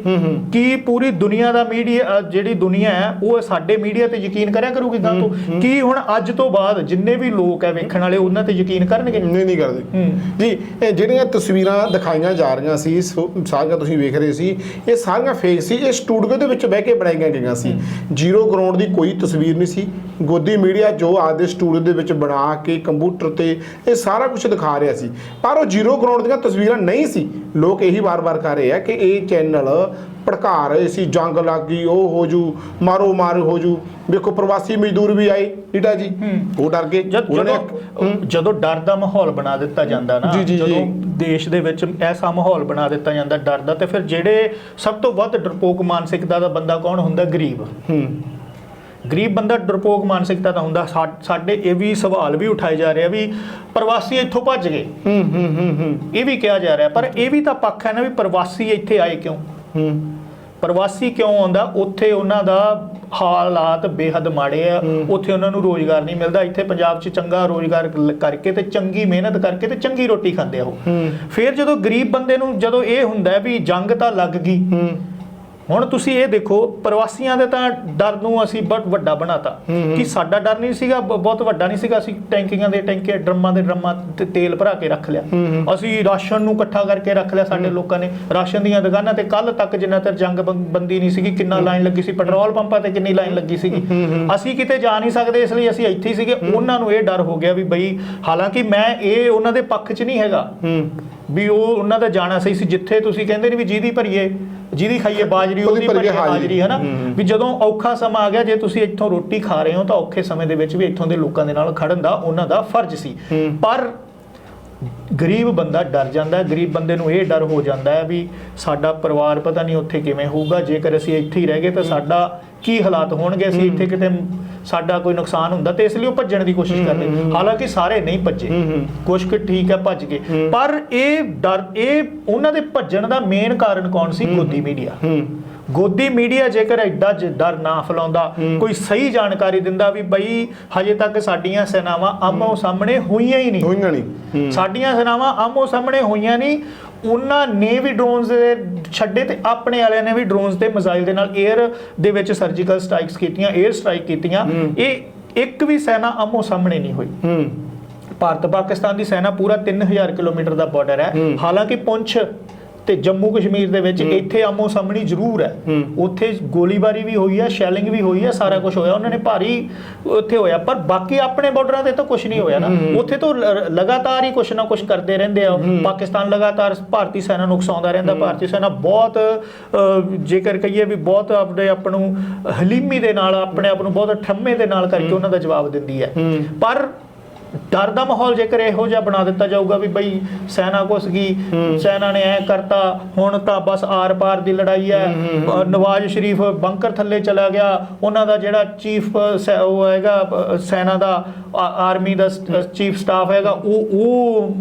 ਕੀ ਪੂਰੀ ਦੁਨੀਆ ਦਾ ਮੀਡੀਆ ਜਿਹੜੀ ਦੁਨੀਆ ਹੈ ਉਹ ਸਾਡੇ ਮੀਡੀਆ ਤੇ ਯਕੀਨ ਕਰਿਆ ਕਰੂਗੀ ਗੱਲ ਤੋਂ? ਕੀ ਹੁਣ ਅੱਜ ਤੋਂ ਬਾਅਦ ਜਿੰਨੇ ਵੀ ਲੋਕ ਹੈ ਵੇਖਣ ਵਾਲੇ ਉਹਨਾਂ ਤੇ ਯਕੀਨ ਕਰਨਗੇ? ਨਹੀਂ ਨਹੀਂ ਕਰਦੇ। ਜੀ ਇਹ ਜਿਹੜੀਆਂ ਤਸਵੀਰਾਂ ਦਿਖਾਈਆਂ ਜਾ ਰਹੀਆਂ ਸੀ ਸਾਰੀਆਂ ਤੁਸੀਂ ਵੇਖ ਰਹੇ ਸੀ ਇਹ ਸਾਰੀਆਂ ਫੇਕ ਸੀ। ਇਹ ਸਟੂਡੀਓ ਦੇ ਵਿੱਚ ਬਹਿ ਕੇ ਬਣਾਈਆਂ ਗਈਆਂ ਸੀ। ਜ਼ੀਰੋ ਗਰਾਊਂਡ ਦੀ ਕੋਈ ਤਸਵੀਰ ਨਹੀਂ ਸੀ। ਗੋਦੀ ਮੀਡੀਆ ਜੋ ਆਪਦੇ ਸਟੂਡੀਓ ਦੇ ਵਿੱਚ ਬਣਾ ਕੇ ਕੰਪਿਊਟਰ ਤੇ ਇਹ ਸਾਰਾ ਕੁਝ ਦਿਖਾ ਰਿਹਾ ਸੀ। ਪਰ ਉਹ ਜ਼ੀਰੋ ਗਰਾਊਂਡ ਦੀਆਂ ਤਸਵੀਰਾਂ ਨਹੀਂ ਸੀ। ਲੋਕ ਇਹੀ ਵਾਰ-ਵਾਰ ਕਰ ਰਹੇ ਆ ਕਿ ਇਹ ਚੈਨਲ ਭੜਕਾ ਰਹੇ ਸੀ ਜੰਗ ਲੱਗ ਗਈ ਉਹ ਹੋ ਜੂ ਮਾਰੋ ਮਾਰ ਹੋ ਜੂ। ਵੇਖੋ ਪ੍ਰਵਾਸੀ ਮਜ਼ਦੂਰ ਵੀ ਆਏ ਈਟਾ ਜੀ। ਉਹ ਡਰ ਗਏ। ਜਦ ਜਦੋਂ ਡਰ ਦਾ ਮਾਹੌਲ ਬਣਾ ਦਿੱਤਾ ਜਾਂਦਾ ਨਾ। ਜਦੋਂ ਦੇਸ਼ ਦੇ ਵਿੱਚ ਐਸਾ ਮਾਹੌਲ ਬਣਾ ਦਿੱਤਾ ਜਾਂਦਾ ਡਰ ਦਾ ਤੇ ਫਿਰ ਜਿਹੜੇ ਸਭ ਤੋਂ ਵੱਧ ਡਰਪੋਕ ਮਾਨਸਿਕਤਾ ਦਾ ਬੰਦਾ ਕੌਣ ਹੁੰਦਾ? ਗਰੀਬ। ਹੂੰ। ਗਰੀਬ ਬੰਦਾ ਡਰਪੋਕ ਮਾਨਸਿਕਤਾ ਦਾ ਹੁੰਦਾ ਸਾਡੇ ਇਹ ਵੀ ਸਵਾਲ ਵੀ ਉਠਾਏ ਜਾ ਰਹੇ ਆ ਵੀ ਪ੍ਰਵਾਸੀ ਇੱਥੋਂ ਭੱਜ ਗਏ। ਹੂੰ ਹੂੰ ਹੂੰ ਹੂੰ। ਇਹ ਵੀ ਕਿਹਾ ਜਾ ਰਿਹਾ ਪਰ ਇਹ ਵੀ ਤਾਂ ਪੱਖ ਹੈ ਨਾ ਵੀ ਪ੍ਰਵਾਸੀ ਇੱਥੇ ਆਏ ਕਿਉਂ? ਹੂੰ। ਪ੍ਰਵਾਸੀ ਕਿਉਂ ਆਉਂਦਾ? ਉੱਥੇ ਉਹਨਾਂ ਦਾ ਹਾਲਾਤ ਬੇਹੱਦ ਮਾੜੇ ਆ। ਉੱਥੇ ਉਹਨਾਂ ਨੂੰ ਰੋਜ਼ਗਾਰ ਨਹੀਂ ਮਿਲਦਾ। ਇੱਥੇ ਪੰਜਾਬ 'ਚ ਚੰਗਾ ਰੋਜ਼ਗਾਰ ਕਰਕੇ ਤੇ ਚੰਗੀ ਮਿਹਨਤ ਕਰਕੇ ਤੇ ਚੰਗੀ ਰੋਟੀ ਖਾਂਦੇ ਆ ਉਹ। ਫਿਰ ਜਦੋਂ ਗਰੀਬ ਬੰਦੇ ਨੂੰ ਜਦੋਂ ਇਹ ਹੁੰਦਾ ਵੀ ਜੰਗ ਤਾਂ ਲੱਗ ਗਈ। ਹੂੰ। ਹੁਣ ਤੁਸੀਂ ਇਹ ਦੇਖੋ ਪ੍ਰਵਾਸੀਆਂ ਦੇ ਤਾਂ ਡਰ ਨੂੰ ਅਸੀਂ ਬਹੁਤ ਵੱਡਾ ਬਣਾਤਾ। ਕਿ ਸਾਡਾ ਡਰ ਨਹੀਂ ਸੀਗਾ ਬਹੁਤ ਵੱਡਾ ਨਹੀਂ ਸੀਗਾ। ਅਸੀਂ ਟੈਂਕੀਆਂ ਦੇ ਟੈਂਕੇ ਡਰਮਾਂ ਦੇ ਡਰਮਾਂ ਤੇ ਤੇਲ ਭਰਾ ਕੇ ਰੱਖ ਲਿਆ। ਅਸੀਂ ਰਾਸ਼ਨ ਨੂੰ ਇਕੱਠਾ ਕਰਕੇ ਰੱਖ ਲਿਆ ਸਾਡੇ ਲੋਕਾਂ ਨੇ। ਰਾਸ਼ਨ ਦੀਆਂ ਦੁਕਾਨਾਂ ਤੇ ਕੱਲ ਤੱਕ ਜਿੰਨਾ ਤੱਕ ਜੰਗ ਬੰਦੀ ਨਹੀਂ ਸੀਗੀ ਕਿੰਨਾ ਲਾਈਨ ਲੱਗੀ ਸੀ ਪੈਟਰੋਲ ਪੰਪਾਂ ਤੇ ਕਿੰਨੀ ਲਾਈਨ ਲੱਗੀ ਸੀਗੀ। ਅਸੀਂ ਕਿਤੇ ਜਾ ਨਹੀਂ ਸਕਦੇ ਇਸ ਲਈ ਅਸੀਂ ਇੱਥੇ ਹੀ ਸੀਗੇ। ਉਹਨਾਂ ਨੂੰ ਇਹ ਡਰ ਹੋ ਗਿਆ ਵੀ ਬਈ ਹਾਲਾਂਕਿ ਮੈਂ ਇਹ ਉਹਨਾਂ ਦੇ ਪੱਖ 'ਚ ਨਹੀਂ ਹੈਗਾ ਵੀ ਉਹ ਉਹਨਾਂ ਦਾ ਜਾਣਾ ਸਹੀ ਸੀ। ਜਿੱਥੇ ਤੁਸੀਂ ਕਹਿੰਦੇ ਨੇ ਵੀ ਜਿਹਦੀ ਭਰੀਏ ਜਿਹਦੀ ਖਾਈਏ ਬਾਜਰੀ ਉਹਦੀ ਭਰੀਏ ਹਾਜ਼ਰੀ ਹੈ ਨਾ। ਵੀ ਜਦੋਂ ਔਖਾ ਸਮਾਂ ਆ ਗਿਆ ਜੇ ਤੁਸੀਂ ਇੱਥੋਂ ਰੋਟੀ ਖਾ ਰਹੇ ਹੋ ਤਾਂ ਔਖੇ ਸਮੇਂ ਦੇ ਵਿੱਚ ਵੀ ਇੱਥੋਂ ਦੇ ਲੋਕਾਂ ਦੇ ਨਾਲ ਖੜਨ ਦਾ ਉਹਨਾਂ ਦਾ ਫਰਜ਼ ਸੀ। ਪਰ ਗਰੀਬ ਬੰਦਾ ਡਰ ਜਾਂਦਾ ਹੈ ਗਰੀਬ ਬੰਦੇ ਨੂੰ ਇਹ ਡਰ ਹੋ ਜਾਂਦਾ ਹੈ ਵੀ ਸਾਡਾ ਪਰਿਵਾਰ ਪਤਾ ਨਹੀਂ ਉੱਥੇ ਕਿਵੇਂ ਹੋਊਗਾ ਜੇਕਰ ਅਸੀਂ ਇੱਥੇ ਹੀ ਰਹਿ ਗਏ ਤਾਂ ਸਾਡਾ ਕੀ ਹਾਲਾਤ ਹੋਣਗੇ ਅਸੀਂ ਇੱਥੇ ਕਿਤੇ ਸਾਡਾ ਕੋਈ ਨੁਕਸਾਨ ਹੁੰਦਾ ਤੇ ਇਸ ਲਈ ਉਹ ਭੱਜਣ ਦੀ ਕੋਸ਼ਿਸ਼ ਕਰਦੇ ਹਾਲਾਂਕਿ ਸਾਰੇ ਨਹੀਂ ਭੱਜੇ। ਕੁਝ ਕੁ ਠੀਕ ਹੈ ਭੱਜ ਗਏ। ਪਰ ਇਹ ਡਰ ਇਹ ਉਹਨਾਂ ਦੇ ਭੱਜਣ ਦਾ ਮੇਨ ਕਾਰਨ ਕੌਣ ਸੀ? ਗੋਦੀ ਮੀਡੀਆ ਗੋਦੀ ਮੀਡੀਆ ਜੇਕਰ ਐਡਾ ਜ- ਡਰ ਨਾ ਫੈਲਾਉਂਦਾ ਕੋਈ ਸਹੀ ਜਾਣਕਾਰੀ ਦਿੰਦਾ ਵੀ ਬਈ ਹਜੇ ਤੱਕ ਸਾਡੀਆਂ ਸੈਨਾਵਾਂ ਆਮੋ ਸਾਹਮਣੇ ਹੋਈਆਂ ਹੀ ਨਹੀਂ। ਹੋਈਆਂ ਨਹੀਂ। ਸਾਡੀਆਂ ਸੈਨਾਵਾਂ ਆਮੋ ਸਾਹਮਣੇ ਹੋਈਆਂ ਨਹੀਂ ਉਹਨਾਂ ਨੇ ਵੀ ਡਰੋਨਸ ਦੇ ਛੱਡੇ ਤੇ ਆਪਣੇ ਵਾਲਿਆਂ ਨੇ ਵੀ ਡਰੋਨਸ ਤੇ ਮਿਜ਼ਾਈਲ ਦੇ ਨਾਲ 에ਅਰ ਦੇ ਵਿੱਚ ਸਰਜੀਕਲ ਸਟ੍ਰਾਈਕਸ ਕੀਤੀਆਂ 에ਅਰ ਸਟ੍ਰਾਈਕ ਕੀਤੀਆਂ ਇਹ ਇੱਕ ਵੀ ਸੈਨਾ ਆਮੋ ਸਾਹਮਣੇ ਨਹੀਂ ਹੋਈ। ਹੂੰ। ਭਾਰਤ ਪਾਕਿਸਤਾਨ ਦੀ ਸੈਨਾ ਪੂਰਾ 3000 ਕਿਲੋਮੀਟਰ ਦਾ ਬਾਰਡਰ ਹੈ। ਹਾਲਾਂਕਿ ਪੁੰਛ ਤੇ ਜੰਮੂ ਕਸ਼ਮੀਰ ਦੇ ਵਿੱਚ ਇੱਥੇ ਆਮੋ ਸਾਹਮਣੀ ਜ਼ਰੂਰ ਹੈ। ਉੱਥੇ ਗੋਲੀਬਾਰੀ ਵੀ ਹੋਈ ਹੈ ਸ਼ੈਲਿੰਗ ਵੀ ਹੋਈ ਹੈ ਸਾਰਾ ਕੁਝ ਹੋਇਆ। ਉਹਨਾਂ ਨੇ ਭਾਰੀ ਉੱਥੇ ਹੋਇਆ ਪਰ ਬਾਕੀ ਆਪਣੇ ਬਾਰਡਰਾਂ ਤੇ ਤਾਂ ਕੁਝ ਨਹੀਂ ਹੋਇਆ ਨਾ। ਉੱਥੇ ਤਾਂ ਲਗਾਤਾਰ ਹੀ ਕੁਝ ਨਾ ਕੁਝ ਕਰਦੇ ਰਹਿੰਦੇ ਆ। ਪਾਕਿਸਤਾਨ ਲਗਾਤਾਰ ਭਾਰਤੀ ਸੈਨਾ ਨੂੰ ਉਕਸਾਉਂਦਾ ਰਹਿੰਦਾ। ਭਾਰਤੀ ਸੈਨਾ ਬਹੁਤ ਜੇਕਰ ਕਹੀਏ ਵੀ ਬਹੁਤ ਆਪਣੇ ਆਪ ਨੂੰ ਹਲੀਮੀ ਦੇ ਨਾਲ ਆਪਣੇ ਆਪ ਨੂੰ ਬਹੁਤ ਠੰਮੇ ਦੇ ਨਾਲ ਕਰਕੇ ਉਹਨਾਂ ਦਾ ਜਵਾਬ ਦਿੰਦੀ ਹੈ। ਪਰ ਡਰ ਦਾ ਮਾਹੌਲ ਜੇਕਰ ਇਹੋ ਜਿਹਾ ਬਣਾ ਦਿੱਤਾ ਜਾਊਗਾ ਵੀ ਬਈ ਸੈਨਾ ਘੁਸ ਗਈ ਸੈਨਾ ਨੇ ਐ ਕਰਤਾ ਹੁਣ ਤਾਂ ਬਸ ਆਰ-ਪਾਰ ਦੀ ਲੜਾਈ ਹੈ। ਨਵਾਜ਼ ਸ਼ਰੀਫ ਬੰਕਰ ਥੱਲੇ ਚਲਾ ਗਿਆ। ਉਹਨਾਂ ਦਾ ਜਿਹੜਾ ਚੀਫ ਉਹ ਹੈਗਾ ਸੈਨਾ ਦਾ ਆਰਮੀ ਦਾ ਚੀਫ ਸਟਾਫ ਹੈਗਾ ਉਹ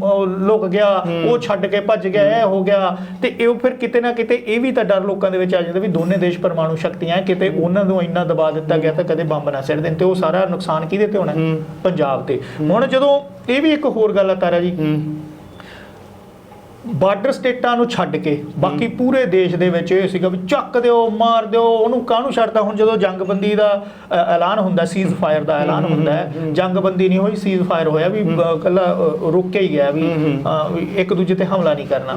ਉਹ ਲੁਕ ਗਿਆ ਉਹ ਛੱਡ ਕੇ ਭੱਜ ਗਿਆ ਇਹ ਹੋ ਗਿਆ। ਤੇ ਇਹ ਫਿਰ ਕਿਤੇ ਨਾ ਕਿਤੇ ਇਹ ਵੀ ਤਾਂ ਡਰ ਲੋਕਾਂ ਦੇ ਵਿੱਚ ਆ ਜਾਂਦਾ ਵੀ ਦੋਨੇ ਦੇਸ਼ ਪਰਮਾਣੂ ਸ਼ਕਤੀਆਂ ਕਿਤੇ ਉਹਨਾਂ ਨੂੰ ਇੰਨਾ ਦਬਾ ਦਿੱਤਾ ਗਿਆ ਤਾਂ ਕਦੇ ਬੰਬ ਨਾ ਸਿੱਟ ਦੇਣ ਤੇ ਉਹ ਸਾਰਾ ਨੁਕਸਾਨ ਕਿਹਦੇ ਤੇ ਹੋਣਾ? ਪੰਜਾਬ ਤੇ। ਹੁਣ ਜਦੋਂ ਇਹ ਵੀ ਇੱਕ ਹੋਰ ਗੱਲ ਆ ਤਾਰਾ ਜੀ। ਬਾਰਡਰ ਸਟੇਟਾਂ ਨੂੰ ਛੱਡ ਕੇ ਬਾਕੀ ਪੂਰੇ ਦੇਸ਼ ਦੇ ਵਿੱਚ ਇਹ ਸੀਗਾ ਵੀ ਚੱਕ ਦਿਓ ਮਾਰ ਦਿਓ ਉਹਨੂੰ ਕਾਹਨੂੰ ਛੱਡਦਾ? ਹੁਣ ਜਦੋਂ ਜੰਗਬੰਦੀ ਦਾ ਐਲਾਨ ਹੁੰਦਾ ਸੀਜ਼ ਫਾਇਰ ਦਾ ਐਲਾਨ ਹੁੰਦਾ ਹੈ ਜੰਗਬੰਦੀ ਨਹੀਂ ਹੋਈ ਸੀਜ਼ ਫਾਇਰ ਹੋਇਆ ਵੀ ਅ, ਕੱਲਾ ਅ, ਰੁਕ ਕੇ ਹੀ ਗਿਆ ਵੀ ਇੱਕ ਦੂਜੇ ਤੇ ਹਮਲਾ ਨਹੀਂ ਕਰਨਾ।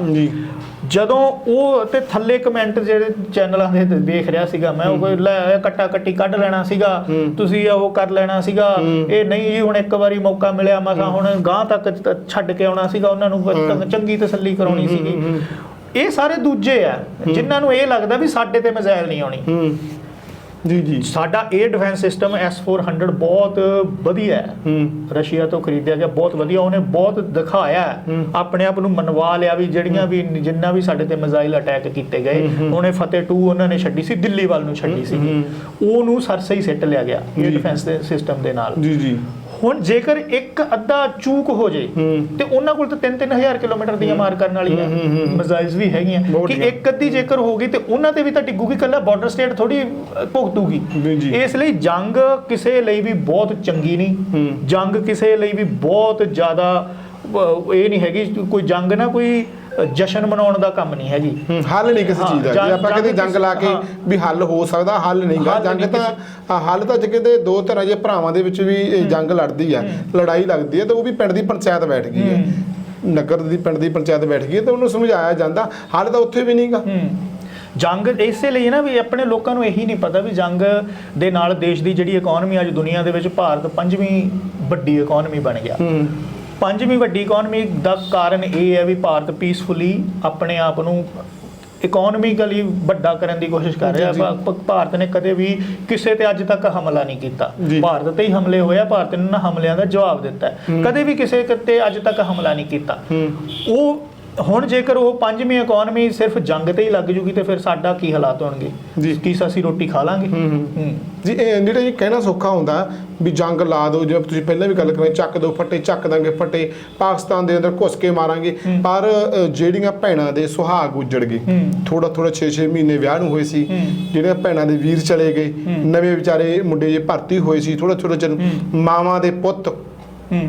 ਜਦੋਂ ਉਹ ਤੇ ਥੱਲੇ ਕਮੈਂਟ ਜਿਹੜੇ ਚੈਨਲਾਂ ਦੇ ਦੇਖ ਰਿਹਾ ਸੀਗਾ ਮੈਂ ਉਹ ਕੋਈ ਲੈ ਕੱਟਾ ਕੱਟੀ ਕੱਢ ਲੈਣਾ ਸੀਗਾ ਤੁਸੀਂ ਉਹ ਕਰ ਲੈਣਾ ਸੀਗਾ ਇਹ ਨਹੀਂ ਜੀ ਹੁਣ ਇੱਕ ਵਾਰੀ ਮੌਕਾ ਮਿਲਿਆ ਮਸਾਂ ਹੁਣ ਗਾਂ ਤੱਕ ਛੱਡ ਕੇ ਆਉਣਾ ਸੀਗਾ ਉਹਨਾਂ ਨੂੰ ਚੰਗੀ ਤਸੱਲੀ ਕਰਾਉਣੀ ਸੀਗੀ। ਇਹ ਸਾਰੇ ਦੂਜੇ ਆ ਜਿਨ੍ਹਾਂ ਨੂੰ ਇਹ ਲੱਗਦਾ ਵੀ ਸਾਡੇ ਤੇ ਮਿਜ਼ਾਈਲ ਨਹੀਂ ਆਉਣੀ। ਜੀ ਜੀ। ਸਾਡਾ 에ਅਰ ਡਿਫੈਂਸ ਸਿਸਟਮ S400 ਬਹੁਤ ਵਧੀਆ ਹੈ। ਰਸ਼ੀਆ ਤੋਂ ਖਰੀਦਿਆ ਗਿਆ ਬਹੁਤ ਵਧੀਆ ਉਹਨੇ ਬਹੁਤ ਦਿਖਾਇਆ। ਆਪਣੇ ਆਪ ਨੂੰ ਮਨਵਾ ਲਿਆ ਵੀ ਜਿਹੜੀਆਂ ਵੀ ਜਿੰਨਾ ਵੀ ਸਾਡੇ ਤੇ ਮਿਜ਼ਾਈਲ ਅਟੈਕ ਕੀਤੇ ਗਏ ਉਹਨੇ ਫਤਿਹ 2 ਉਹਨਾਂ ਨੇ ਛੱਡੀ ਸੀ ਦਿੱਲੀ ਵੱਲ ਨੂੰ ਛੱਡੀ ਸੀ ਉਹਨੂੰ ਸਰਸੇ ਹੀ ਸਿੱਟ ਲਿਆ ਗਿਆ ਇਹ ਜੀ। ਡਿਫੈਂਸ ਦੇ ਸਿਸਟਮ ਦੇ ਨਾਲ। ਜੀ ਜੀ। ਹੁਣ ਜੇਕਰ ਇੱਕ ਅੱਧਾ ਚੂਕ ਹੋ ਜੇ। ਤੇ ਉਹਨਾਂ ਕੋਲ ਤਾਂ 3-3000 ਕਿਲੋਮੀਟਰ ਦੀਆਂ ਮਾਰ ਕਰਨ ਵਾਲੀਆਂ ਮਿਜ਼ਾਈਲਸ ਵੀ ਹੈਗੀਆਂ ਕਿ। ਇੱਕ ਅੱਧੀ ਜੇਕਰ ਹੋ ਗਈ ਤੇ ਉਹਨਾਂ ਤੇ ਵੀ ਤਾਂ ਡਿੱਗੂਗੀ ਕੱਲਾ ਬਾਰਡਰ ਸਟੇਟ ਥੋੜੀ ਭੁਗਤੂਗੀ। ਇਸ ਲਈ ਜੰਗ ਕਿਸੇ ਲਈ ਵੀ ਬਹੁਤ ਚੰਗੀ ਨਹੀਂ ਜੰਗ ਕਿਸੇ ਲਈ ਵੀ ਬਹੁਤ ਜ਼ਿਆਦਾ ਇਹ ਨਹੀਂ ਹੈਗੀ ਕੋਈ ਜੰਗ ਨਾ ਕੋਈ ਜਸ਼ਨ ਮਨਾਉਣ ਦਾ ਕੰਮ ਨਹੀਂ ਹੂੰ, ਹੱਲ ਨਹੀਂ ਕਿਸੇ ਚੀਜ਼ ਦਾ ਜੇ। ਆਪਾਂ ਕਹਿੰਦੇ ਜੰਗ ਲਾ ਕੇ। ਵੀ ਹੱਲ ਹੋ ਸਕਦਾ ਹੱਲ ਨਹੀਂਗਾ ਹੱਲ ਜੰਗ ਨਹੀਂ ਤਾਂ ਹੱਲ ਤਾਂ ਜੇ ਕਿਤੇ ਦੋ ਤਰ੍ਹਾਂ ਜੇ ਭਰਾਵਾਂ ਦੇ ਵਿੱਚ ਵੀ ਜੰਗ ਲੜਦੀ ਆ। ਲੜਾਈ ਲੱਗਦੀ ਹੈ ਤਾਂ ਉਹ ਵੀ ਪਿੰਡ ਦੀ ਪੰਚਾਇਤ ਬੈਠ ਗਈ ਹੈ। ਨਗਰ ਦੀ ਪਿੰਡ ਦੀ ਪੰਚਾਇਤ ਬੈਠ ਗਈ ਹੈ ਤਾਂ ਉਹਨੂੰ ਸਮਝਾਇਆ ਜਾਂਦਾ। ਹੱਲ ਤਾਂ ਉੱਥੇ ਵੀ ਨਹੀਂਗਾ ਜੰਗ ਇਸੇ ਲਈ ਨਾ ਵੀ ਆਪਣੇ ਲੋਕਾਂ ਨੂੰ ਇਹੀ ਨਹੀਂ ਪਤਾ ਵੀ ਜੰਗ ਦੇ ਨਾਲ ਦੇਸ਼ ਦੀ ਜਿਹੜੀ ਇਕਨੋਮੀ ਅੱਜ ਦੁਨੀਆ ਦੇ ਵਿੱਚ ਭਾਰਤ ਪੰਜਵੀਂ ਵੱਡੀ ਇਕਨੋਮੀ ਬਣ ਗਿਆ। ਪੰਜਵੀਂ ਵੱਡੀ ਇਕਨੋਮੀ ਦਾ ਕਾਰਨ ਇਹ ਹੈ ਵੀ ਭਾਰਤ ਪੀਸਫੁਲੀ ਆਪਣੇ ਆਪ ਨੂੰ ਇਕਨੋਮਿਕਲੀ ਵੱਡਾ ਕਰਨ ਦੀ ਕੋਸ਼ਿਸ਼ ਕਰ ਰਿਹਾ ਭਾਰਤ ਨੇ ਕਦੇ ਵੀ ਕਿਸੇ ਤੇ ਅੱਜ ਤੱਕ ਹਮਲਾ ਨਹੀਂ ਕੀਤਾ। ਭਾਰਤ ਤੇ ਹੀ ਹਮਲੇ ਹੋਇਆ ਭਾਰਤ ਨੇ ਨਾ ਹਮਲਿਆਂ ਦਾ ਜਵਾਬ ਦਿੱਤਾ। ਕਦੇ ਵੀ ਕਿਸੇ ਤੇ ਅੱਜ ਤੱਕ ਹਮਲਾ ਨਹੀਂ ਕੀਤਾ। ਉਹ ਹੁਣ ਜੇਕਰ ਉਹ ਪੰਜਵੀਂ ਇਕਨੋਮੀ ਸਿਰਫ ਜੰਗ ਤੇ ਹੀ ਲੱਗ ਜੂਗੀ ਤੇ ਫਿਰ ਸਾਡਾ ਕੀ ਹਾਲਾਤ ਹੋਣਗੇ। ਕੀ ਅਸੀਂ ਰੋਟੀ ਖਾ ਲਾਂਗੇ? ਜੀ ਇਹ ਜਿਹੜਾ ਜੀ ਕਹਿਣਾ ਸੌਖਾ ਹੁੰਦਾ ਵੀ ਜੰਗ ਲਾ ਦਿਓ ਜਿਵੇਂ ਤੁਸੀਂ ਪਹਿਲਾਂ ਵੀ ਗੱਲ ਕਰੀ ਚੱਕ ਦੋ ਫੱਟੇ ਚੱਕ ਦਾਂਗੇ ਫੱਟੇ ਪਾਕਿਸਤਾਨ ਦੇ ਅੰਦਰ ਘੁਸ ਕੇ ਮਾਰਾਂਗੇ। ਪਰ ਜਿਹੜੀਆਂ ਭੈਣਾਂ ਦੇ ਸੁਹਾਗ ਉਜੜ ਗਏ। ਥੋੜਾ ਥੋੜਾ 6-6 ਮਹੀਨੇ ਵਿਆਹ ਨੂੰ ਹੋਏ ਸੀ। ਜਿਹੜੀਆਂ ਭੈਣਾਂ ਦੇ ਵੀਰ ਚਲੇ ਗਏ। ਨਵੇਂ ਵਿਚਾਰੇ ਮੁੰਡੇ ਜੇ ਭਰਤੀ ਹੋਏ ਸੀ ਥੋੜਾ ਥੋੜਾ ਚਿਰ ਮਾਵਾਂ ਦੇ ਪੁੱਤ।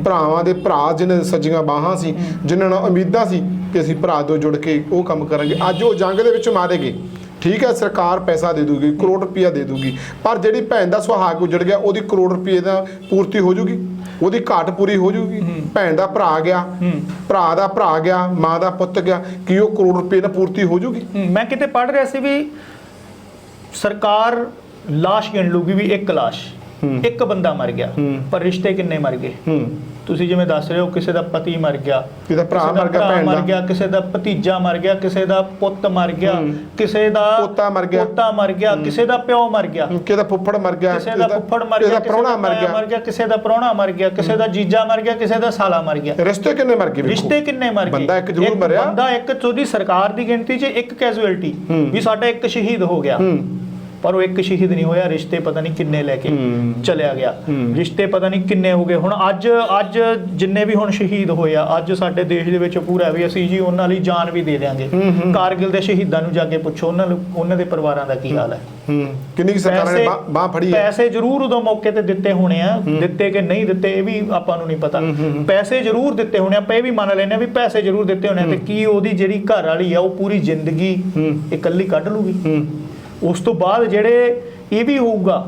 ਭਰਾਵਾਂ ਦੇ ਭਰਾ ਜਿਨ੍ਹਾਂ ਦੇ ਸੱਜੀਆਂ ਬਾਹਾਂ ਸੀ ਜਿਨ੍ਹਾਂ ਨੂੰ ਉਮੀਦਾਂ ਸੀ ਕਿ ਅਸੀਂ ਭਰਾ ਦੋ ਜੁੜ ਕੇ ਉਹ ਕੰਮ ਕਰਾਂਗੇ। ਅੱਜ ਉਹ ਜੰਗ ਦੇ ਵਿੱਚ ਮਾਰੇ ਗਏ। ਠੀਕ ਹੈ ਸਰਕਾਰ ਪੈਸਾ ਦੇ ਦੂਗੀ ਕਰੋੜ ਰੁਪਇਆ ਦੇ ਦੂਗੀ ਪਰ ਜਿਹੜੀ ਭੈਣ ਦਾ ਸੁਹਾਗ ਉਜੜ ਗਿਆ ਉਹਦੀ ਕਰੋੜ ਰੁਪਏ ਦਾ ਪੂਰਤੀ ਹੋ ਜੂਗੀ ਉਹਦੀ ਘਾਟ ਪੂਰੀ ਹੋ ਜੂਗੀ। ਭੈਣ ਦਾ ਭਰਾ ਗਿਆ ਭਰਾ ਦਾ ਭਰਾ ਗਿਆ ਮਾਂ ਦਾ ਪੁੱਤ ਗਿਆ ਕੀ ਉਹ ਕਰੋੜ ਰੁਪਏ ਨਾਲ ਪੂਰਤੀ ਹੋ ਜੂਗੀ? ਮੈਂ ਕਿਤੇ ਪੜ੍ਹ ਰਿਹਾ ਸੀ ਵੀ ਸਰਕਾਰ ਲਾਸ਼ ਗਿਣ ਲੂਗੀ ਵੀ ਇੱਕ ਲਾਸ਼। ਇੱਕ ਬੰਦਾ ਮਰ ਗਿਆ। ਪਰ ਰਿਸ਼ਤੇ ਕਿੰਨੇ ਮਰ ਗਏ ਤੁਸੀਂ ਜਿਵੇਂ ਦੱਸ ਰਹੇ ਹੋ ਕਿਸੇ ਦਾ ਪਤੀ ਮਰ ਗਿਆ ਭਰਾ ਕਿਸੇ ਦਾ ਮਰ ਗਿਆ ਭਰਾ ਭੈਣ ਮਰ ਦਾ ਗਿਆ ਕਿਸੇ ਦਾ ਭਤੀਜਾ ਮਰ ਗਿਆ ਕਿਸੇ ਦਾ ਪੁੱਤ ਮਰ ਗਿਆ ਕਿਸੇ ਦਾ ਪੋਤਾ ਮਰ ਗਿਆ। ਪੋਤਾ ਮਰ ਗਿਆ ਕਿਸੇ ਦਾ ਪਿਓ ਮਰ ਗਿਆ ਕਿਹਦਾ ਫੁੱਫੜ ਮਰ ਗਿਆ ਕਿਸੇ ਦਾ ਫੁੱਫੜ ਮਰ ਗਿਆ ਕਿਸੇ ਪ੍ਰਾਹੁਣਾ ਦਾ ਮਰ ਤਾਇਆ ਗਿਆ ਮਰ ਗਿਆ ਕਿਸੇ ਦਾ ਪ੍ਰਾਹੁਣਾ ਮਰ ਗਿਆ ਕਿਸੇ ਦਾ ਜੀਜਾ ਮਰ ਗਿਆ ਕਿਸੇ ਦਾ ਸਾਲਾ ਮਰ ਗਿਆ ਰਿਸ਼ਤੇ ਕਿੰਨੇ ਮਰ ਗਏ। ਰਿਸ਼ਤੇ ਕਿੰਨੇ ਮਰ ਗਏ ਬੰਦਾ ਇੱਕ ਜ਼ਰੂਰ ਮਰਿਆ। ਬੰਦਾ ਇੱਕ ਤੁਹਾਡੀ ਸਰਕਾਰ ਦੀ ਗਿਣਤੀ 'ਚ ਇੱਕ ਕੈਜੂਅਲਟੀ ਵੀ ਸਾਡਾ ਇੱਕ ਸ਼ਹੀਦ ਹੋ ਗਿਆ ਪਰ ਉਹ ਇੱਕ ਸ਼ਹੀਦ ਨਹੀਂ ਹੋਇਆ ਰਿਸ਼ਤੇ ਪਤਾ ਨਹੀਂ ਕਿੰਨੇ ਲੈ ਕੇ। ਚਲਿਆ ਗਿਆ। ਰਿਸ਼ਤੇ ਪਤਾ ਨਹੀਂ ਕਿੰਨੇ ਹੋ ਗਏ। ਹੁਣ ਅੱਜ ਅੱਜ ਜਿੰਨੇ ਵੀ ਹੁਣ ਸ਼ਹੀਦ ਹੋਏ ਆ ਅੱਜ ਸਾਡੇ ਦੇਸ਼ ਦੇ ਵਿੱਚ ਪੂਰਾ ਵੀ ਅਸੀਂ ਜੀ ਉਹਨਾਂ ਲਈ ਜਾਨ ਵੀ ਦੇ ਹੂੰ। ਕਾਰਗਿਲ ਦੇ ਸ਼ਹੀਦਾਂ ਨੂੰ ਜਾ ਕੇ ਪੁੱਛੋ ਉਹਨਾਂ ਉਹਨਾਂ ਦੇ ਪਰਿਵਾਰਾਂ ਦਾ ਕੀ ਹਾਲ ਹੈ। ਕਿੰਨੀ ਕੁ ਸਰਕਾਰਾਂ ਨੇ ਬਾਹ ਫੜੀ ਹੈ? ਪੈਸੇ ਜ਼ਰੂਰ ਉਦੋਂ ਮੌਕੇ ਤੇ ਦਿੱਤੇ ਹੋਣੇ ਆ ਦਿੱਤੇ ਕਿ ਨਹੀਂ ਦਿੱਤੇ ਇਹ ਵੀ ਆਪਾਂ ਨੂੰ ਨਹੀਂ ਪਤਾ। ਪੈਸੇ ਜ਼ਰੂਰ ਦਿੱਤੇ ਹੋਣੇ ਆ ਆਪਾਂ ਇਹ ਵੀ ਮੰਨ ਲੈਨੇ ਆ ਵੀ ਪੈਸੇ ਜ਼ਰੂਰ ਦਿੱਤੇ ਹੋਣੇ ਆ ਤੇ ਕੀ ਉਹਦੀ ਜਿਹੜੀ ਘਰ ਵਾਲੀ ਆ ਉਹ ਪੂਰੀ ਜ਼ਿੰਦਗੀ। ਇਕੱਲੀ ਕੱਢ ਲੂਗੀ? ਉਸ ਤੋਂ ਬਾਅਦ ਜਿਹੜੇ ਇਹ ਵੀ ਹੋਊਗਾ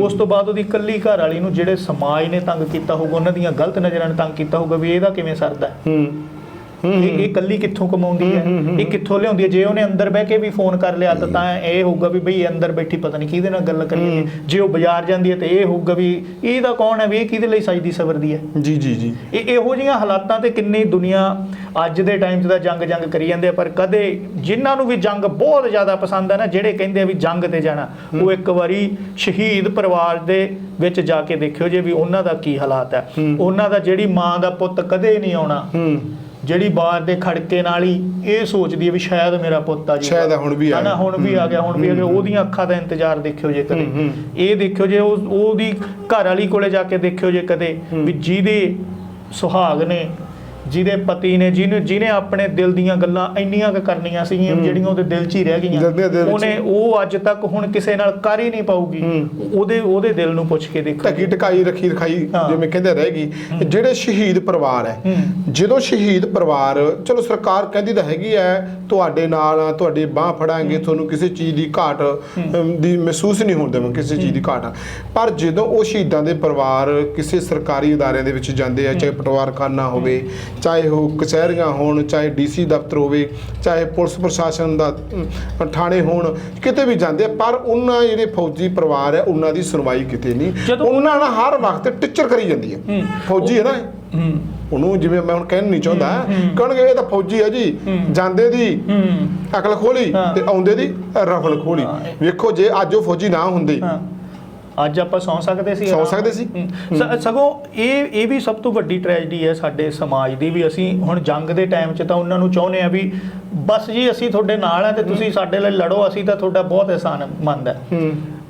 ਉਸ ਤੋਂ ਬਾਅਦ ਉਹਦੀ ਇਕੱਲੀ ਘਰ ਵਾਲੀ ਨੂੰ ਜਿਹੜੇ ਸਮਾਜ ਨੇ ਤੰਗ ਕੀਤਾ ਹੋਊਗਾ ਉਹਨਾਂ ਦੀਆਂ ਗਲਤ ਨਜ਼ਰਾਂ ਨੇ ਤੰਗ ਕੀਤਾ ਹੋਊਗਾ ਵੀ ਇਹਦਾ ਕਿਵੇਂ ਸਰਦਾ ਹੈ? ਇਹ ਇਹ ਇਕੱਲੀ ਕਿੱਥੋਂ ਕਮਾਉਂਦੀ ਹੈ? ਇਹ ਕਿੱਥੋਂ ਲਿਆਉਂਦੀ ਹੈ? ਜੇ ਉਹਨੇ ਅੰਦਰ ਬਹਿ ਕੇ ਵੀ ਫੋਨ ਕਰ ਲਿਆ ਤਾਂ ਤਾਂ ਇਹ ਹੋਊਗਾ ਵੀ ਬਈ ਅੰਦਰ ਬੈਠੀ ਪਤਾ ਨਹੀਂ ਕਿਹਦੇ ਨਾਲ ਗੱਲ ਕਰੀ ਜਾਂਦੀ ਹੈ। ਜੇ ਉਹ ਬਾਜ਼ਾਰ ਜਾਂਦੀ ਹੈ ਤੇ ਇਹ ਹੋਊਗਾ ਵੀ ਇਹਦਾ ਕੌਣ ਹੈ ਵੀ ਇਹ ਕਿਹਦੇ ਲਈ ਸਜਦੀ ਸਵਰਦੀ ਹੈ? ਜੀ ਜੀ ਜੀ। ਇਹ ਇਹੋ ਜਿਹੀਆਂ ਹਾਲਾਤਾਂ ਤੇ ਕਿੰਨੀ ਦੁਨੀਆ ਅੱਜ ਦੇ ਟਾਈਮ 'ਚ ਤਾਂ ਜੰਗ ਜੰਗ ਕਰੀ ਜਾਂਦੇ ਆ ਪਰ ਕਦੇ ਜਿਨ੍ਹਾਂ ਨੂੰ ਵੀ ਜੰਗ ਬਹੁਤ ਜ਼ਿਆਦਾ ਪਸੰਦ ਹੈ ਨਾ ਜਿਹੜੇ ਕਹਿੰਦੇ ਆ ਵੀ ਜੰਗ ਤੇ ਜਾਣਾ ਉਹ ਇੱਕ ਵਾਰੀ ਸ਼ਹੀਦ ਪਰਿਵਾਰ ਦੇ ਵਿੱਚ ਜਾ ਕੇ ਦੇਖਿਓ ਜੇ ਵੀ ਉਹਨਾਂ ਦਾ ਕੀ ਹਾਲਾਤ ਹੈ। ਉਹਨਾਂ ਦਾ ਜਿਹੜੀ ਮਾਂ ਦਾ ਪੁੱਤ ਕਦੇ ਨਹੀਂ ਆਉਣਾ ਜਿਹੜੀ ਬਾਹਰ ਦੇ ਖੜਕੇ ਨਾਲ ਹੀ ਇਹ ਸੋਚਦੀ ਹੈ ਵੀ ਸ਼ਾਇਦ ਮੇਰਾ ਪੁੱਤ ਆ ਜੀ ਸ਼ਾਇਦ ਹੁਣ ਵੀ ਆ ਹਨਾ ਗਿਆ। ਹੁਣ ਵੀ ਆ ਗਿਆ ਹੁਣ ਵੀ ਆ ਗਿਆ। ਉਹਦੀਆਂ ਅੱਖਾਂ ਦਾ ਇੰਤਜ਼ਾਰ ਦੇਖਿਓ ਜੇ ਕਦੇ। ਇਹ ਦੇਖਿਓ ਜੇ ਉਹ ਉਹਦੀ ਘਰ ਵਾਲੀ ਕੋਲੇ ਜਾ ਕੇ ਦੇਖਿਓ ਜੇ ਕਦੇ ਵੀ ਜਿਹਦੇ ਸੁਹਾਗ ਨੇ ਜਿਹਦੇ ਪਤੀ ਨੇ ਜਿਹਨੇ ਜਿਹਨੇ ਆਪਣੇ ਦਿਲ ਦੀਆਂ ਗੱਲਾਂ ਇੰਨੀਆਂ ਕੁ ਕਰਨੀਆਂ ਸੀਗੀਆਂ ਜਿਹੜੀਆਂ ਉਹਦੇ ਦਿਲ 'ਚ ਹੀ ਰਹਿ ਗਈਆਂ। ਉਹਨੇ ਉਹ ਅੱਜ ਤੱਕ ਹੁਣ ਕਿਸੇ ਨਾਲ ਕਰ ਹੀ ਨਹੀਂ ਪਾਊਗੀ। ਉਹਦੇ ਉਹਦੇ ਦਿਲ ਨੂੰ ਪੁੱਛ ਕੇ ਦੇਖੋ ਢਕੀ ਟਕਾਈ ਰੱਖੀ ਰਖਾਈ। ਜਿਵੇਂ ਕਹਿੰਦੇ ਰਹੇਗੀ ਜਿਹੜੇ ਸ਼ਹੀਦ ਪਰਿਵਾਰ ਹੈ। ਜਦੋਂ ਸ਼ਹੀਦ ਪਰਿਵਾਰ ਚਲੋ ਸਰਕਾਰ ਕਹਿੰਦੀ ਤਾਂ ਹੈਗੀ ਹੈ ਤੁਹਾਡੇ ਨਾਲ ਤੁਹਾਡੀ ਬਾਹ ਫੜਾਂਗੇ ਤੁਹਾਨੂੰ ਕਿਸੇ ਚੀਜ਼ ਦੀ ਘਾਟ ਦੀ ਮਹਿਸੂਸ ਨਹੀਂ ਹੋਣ ਦੇਵਾਂਗੇ ਕਿਸੇ ਚੀਜ਼ ਦੀ ਘਾਟ। ਪਰ ਜਦੋਂ ਉਹ ਸ਼ਹੀਦਾਂ ਦੇ ਪਰਿਵਾਰ ਕਿਸੇ ਸਰਕਾਰੀ ਅਦਾਰਿਆਂ ਦੇ ਵਿੱਚ ਜਾਂਦੇ ਆ ਚਾਹੇ ਪਟਵਾਰਖਾਨਾ ਹੋਵੇ ਚਾਹੇ ਉਹ ਕਚਹਿਰੀਆਂ ਹੋਣ ਚਾਹੇ ਡੀਸੀ ਦਫ਼ਤਰ ਹੋਵੇ ਚਾਹੇ ਪੁਲਿਸ ਪ੍ਰਸ਼ਾਸਨ ਦਾ ਥਾਣੇ ਹੋਣ ਕਿਤੇ ਵੀ ਜਾਂਦੇ ਪਰ ਉਹਨਾਂ ਜਿਹੜੇ ਫੌਜੀ ਪਰਿਵਾਰ ਹੈ ਉਹਨਾਂ ਦੀ ਸੁਣਵਾਈ ਕਿਤੇ ਨਹੀਂ। ਉਹਨਾਂ ਨਾਲ ਹਰ ਵਕਤ ਟਿੱਚਰ ਕਰੀ ਜਾਂਦੀ ਹੈ। ਫੌਜੀ ਹੈ ਨਾ ਉਹਨੂੰ ਜਿਵੇਂ ਮੈਂ ਹੁਣ ਕਹਿਣ ਨਹੀਂ ਚਾਹੁੰਦਾ ਕਹਿਣਗੇ ਇਹ ਤਾਂ ਫੌਜੀ ਹੈ ਜੀ। ਜਾਂਦੇ ਦੀ ਅਕਲ ਖੋਲੀ। ਤੇ ਆਉਂਦੇ ਦੀ ਰਫਲ ਖੋਲੀ ਵੇਖੋ ਜੇ ਅੱਜ ਉਹ ਫੌਜੀ ਨਾ ਹੁੰਦੇ ਅੱਜ ਆਪਾਂ ਸੌ ਸਕਦੇ ਸੀ ਸੌਂ ਸਕਦੇ ਸੀ? ਸਗੋਂ ਇਹ ਇਹ ਵੀ ਸਭ ਤੋਂ ਵੱਡੀ ਟ੍ਰੈਜਡੀ ਹੈ ਸਾਡੇ ਸਮਾਜ ਦੀ ਵੀ ਅਸੀਂ ਹੁਣ ਜੰਗ ਦੇ ਟਾਈਮ 'ਚ ਤਾਂ ਉਹਨਾਂ ਨੂੰ ਚਾਹੁੰਦੇ ਆ ਵੀ ਬਸ ਜੀ ਅਸੀਂ ਤੁਹਾਡੇ ਨਾਲ ਆ ਤੇ ਤੁਸੀਂ ਸਾਡੇ ਲਈ ਲੜੋ ਅਸੀਂ ਤਾਂ ਤੁਹਾਡਾ ਬਹੁਤ ਅਹਿਸਾਨ ਮੰਨਦਾ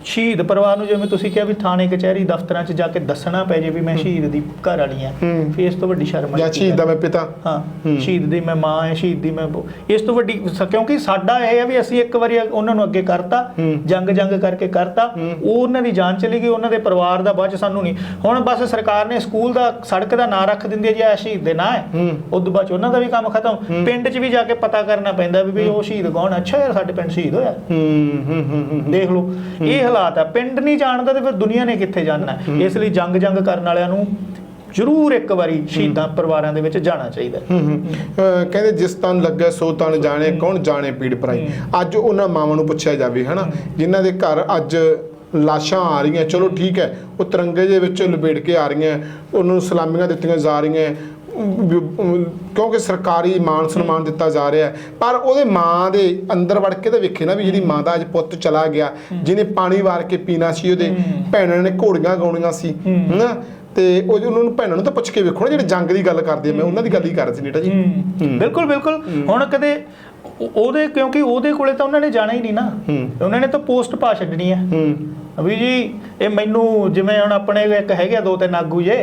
ਸ਼ਹੀਦ ਪਰਿਵਾਰ ਨੂੰ ਜਿਵੇਂ ਤੁਸੀਂ ਕਿਹਾ ਵੀ ਥਾਣੇ ਕਚਹਿਰੀ ਦਫ਼ਤਰਾਂ 'ਚ ਜਾ ਕੇ ਦੱਸਣਾ ਪੈ ਜੇ ਵੀ ਮੈਂ ਸ਼ਹੀਦ ਦੀ ਘਰ ਵਾਲੀ ਆ ਹੂੰ। ਫੇਰ ਇਸ ਤੋਂ ਵੱਡੀ ਸ਼ਰਮ ਜਾਂ ਸ਼ਹੀਦ ਦਾ? ਮੈਂ ਪਿਤਾ ਹਾਂ। ਸ਼ਹੀਦ ਦੀ ਮੈਂ ਮਾਂ ਹੈ ਸ਼ਹੀਦ ਦੀ ਮੈਂ ਬੋ- ਇਸ ਤੋਂ ਵੱਡੀ ਸ- ਕਿਉਂਕਿ ਸਾਡਾ ਇਹ ਹੈ ਵੀ ਅਸੀਂ ਇੱਕ ਵਾਰੀ ਉਹਨਾਂ ਨੂੰ ਅੱਗੇ ਕਰਤਾ। ਜੰਗ ਜੰਗ ਕਰਕੇ ਕਰਤਾ। ਉਹ ਉਹਨਾਂ ਦੀ ਜਾਨ ਚਲੀ ਗਈ ਉਹਨਾਂ ਦੇ ਪਰਿਵਾਰ ਦਾ ਬਾਅਦ ਚ ਸਾਨੂੰ ਨਹੀਂ ਹੁਣ ਬਸ ਸਰਕਾਰ ਨੇ ਸਕੂਲ ਦਾ ਸੜਕ ਦਾ ਨਾਂ ਰੱਖ ਦਿੰਦੀ ਹੈ ਜੀ ਇਹ ਸ਼ਹੀਦ ਦੇ ਨਾਂ ਹੈ ਹੂੰ। ਉਸ ਤੋਂ ਬਾਅਦ 'ਚ ਉਹਨਾਂ ਦਾ ਵੀ ਕੰਮ ਖਤਮ ਪਿੰਡ 'ਚ ਵੀ ਜਾ ਕੇ ਪਤਾ ਕਰਨਾ ਪੈਂਦਾ ਵੀ ਵੀ ਉਹ ਸ਼ਹੀਦ ਕੌਣ ਹੈ? ਅੱਛਾ ਯਾਰ ਸਾਡੇ ਪਿੰਡ ਸ਼ਹੀਦ ਹੋਇਆ ਹੂੰ ਹੂੰ ਹੂੰ ਹੂੰ ਦੇਖ ਲਓ ਇਹ ਹਾਲਾਤ ਆ। ਪਿੰਡ ਨਹੀਂ ਜਾਣਦਾ ਤੇ ਫਿਰ ਦੁਨੀਆ ਨੇ ਕਿੱਥੇ ਜਾਣਨਾ ਇਸ ਲਈ ਜੰਗ ਜੰਗ ਕਰਨ ਵਾਲਿਆਂ ਨੂੰ ਜ਼ਰੂਰ ਇੱਕ ਵਾਰੀ ਸ਼ਹੀਦਾਂ ਪਰਿਵਾਰਾਂ ਦੇ ਵਿੱਚ ਜਾਣਾ ਚਾਹੀਦਾ ਕਹਿੰਦੇ ਜਿਸ ਤਨ ਲੱਗੇ ਸੋ ਤਨ ਜਾਣੇ ਕੌਣ ਜਾਣੇ ਪੀੜ ਭਰਾਈ? ਅੱਜ ਉਹਨਾਂ ਮਾਵਾਂ ਨੂੰ ਪੁੱਛਿਆ ਜਾਵੇ ਹਨਾ? ਜਿਨ੍ਹਾਂ ਦੇ ਘਰ ਅੱਜ ਲਾਸ਼ਾਂ ਆ ਰਹੀਆਂ। ਚਲੋ ਠੀਕ ਹੈ ਉਹ ਤਿਰੰਗੇ ਦੇ ਵਿੱਚ ਲਪੇਟ ਕੇ ਆ ਰਹੀਆਂ ਉਹਨਾਂ ਨੂੰ ਸਲਾਮੀਆਂ ਦਿੱਤੀਆਂ ਜਾ ਰਹੀਆਂ। ਕਿਉਂਕਿ ਸਰਕਾਰੀ ਮਾਨ ਸਨਮਾਨ ਦਿੱਤਾ ਜਾ ਰਿਹਾ ਹੈ ਪਰ ਉਹਦੇ ਮਾਂ ਦੇ ਅੰਦਰ ਵੜ ਕੇ ਤਾਂ ਵੇਖੇ ਨਾ ਵੀ ਜਿਹੜੀ ਮਾਂ ਦਾ ਅੱਜ ਪੁੱਤ ਚਲਾ ਗਿਆ ਜਿਹਨੇ ਪਾਣੀ ਵਾਰ ਕੇ ਪੀਣਾ ਸੀ ਉਹਦੇ ਭੈਣਾਂ ਨੇ ਘੋੜੀਆਂ ਗਾਉਣੀਆਂ ਸੀ ਹਨਾ? ਤੇ ਉਹ ਉਹਨਾਂ ਨੂੰ ਭੈਣਾਂ ਨੂੰ ਤਾਂ ਪੁੱਛ ਕੇ ਵੇਖੋ ਨਾ ਜਿਹੜੇ ਜੰਗ ਦੀ ਗੱਲ ਕਰਦੇ ਆ ਮੈਂ ਉਹਨਾਂ ਦੀ ਗੱਲ ਹੀ ਕਰ ਰਿਹਾ ਸੀ ਨੀਟਾ ਜੀ। ਬਿਲਕੁਲ ਬਿਲਕੁਲ। ਹੁਣ ਕਦੇ ਉਹ- ਉਹਦੇ ਕਿਉਂਕਿ ਉਹਦੇ ਕੋਲੇ ਤਾਂ ਉਹਨਾਂ ਨੇ ਜਾਣਾ ਹੀ ਨਹੀਂ ਨਾ। ਉਹਨਾਂ ਨੇ ਤਾਂ ਪੋਸਟ ਪਾ ਛੱਡਣੀ ਹੂੰ। ਵੀ ਜੀ ਇਹ ਮੈਨੂੰ ਜਿਵੇਂ ਹੁਣ ਆਪਣੇ ਇੱਕ ਹੈਗੇ ਦੋ ਤਿੰਨ ਆਗੂ ਜੇ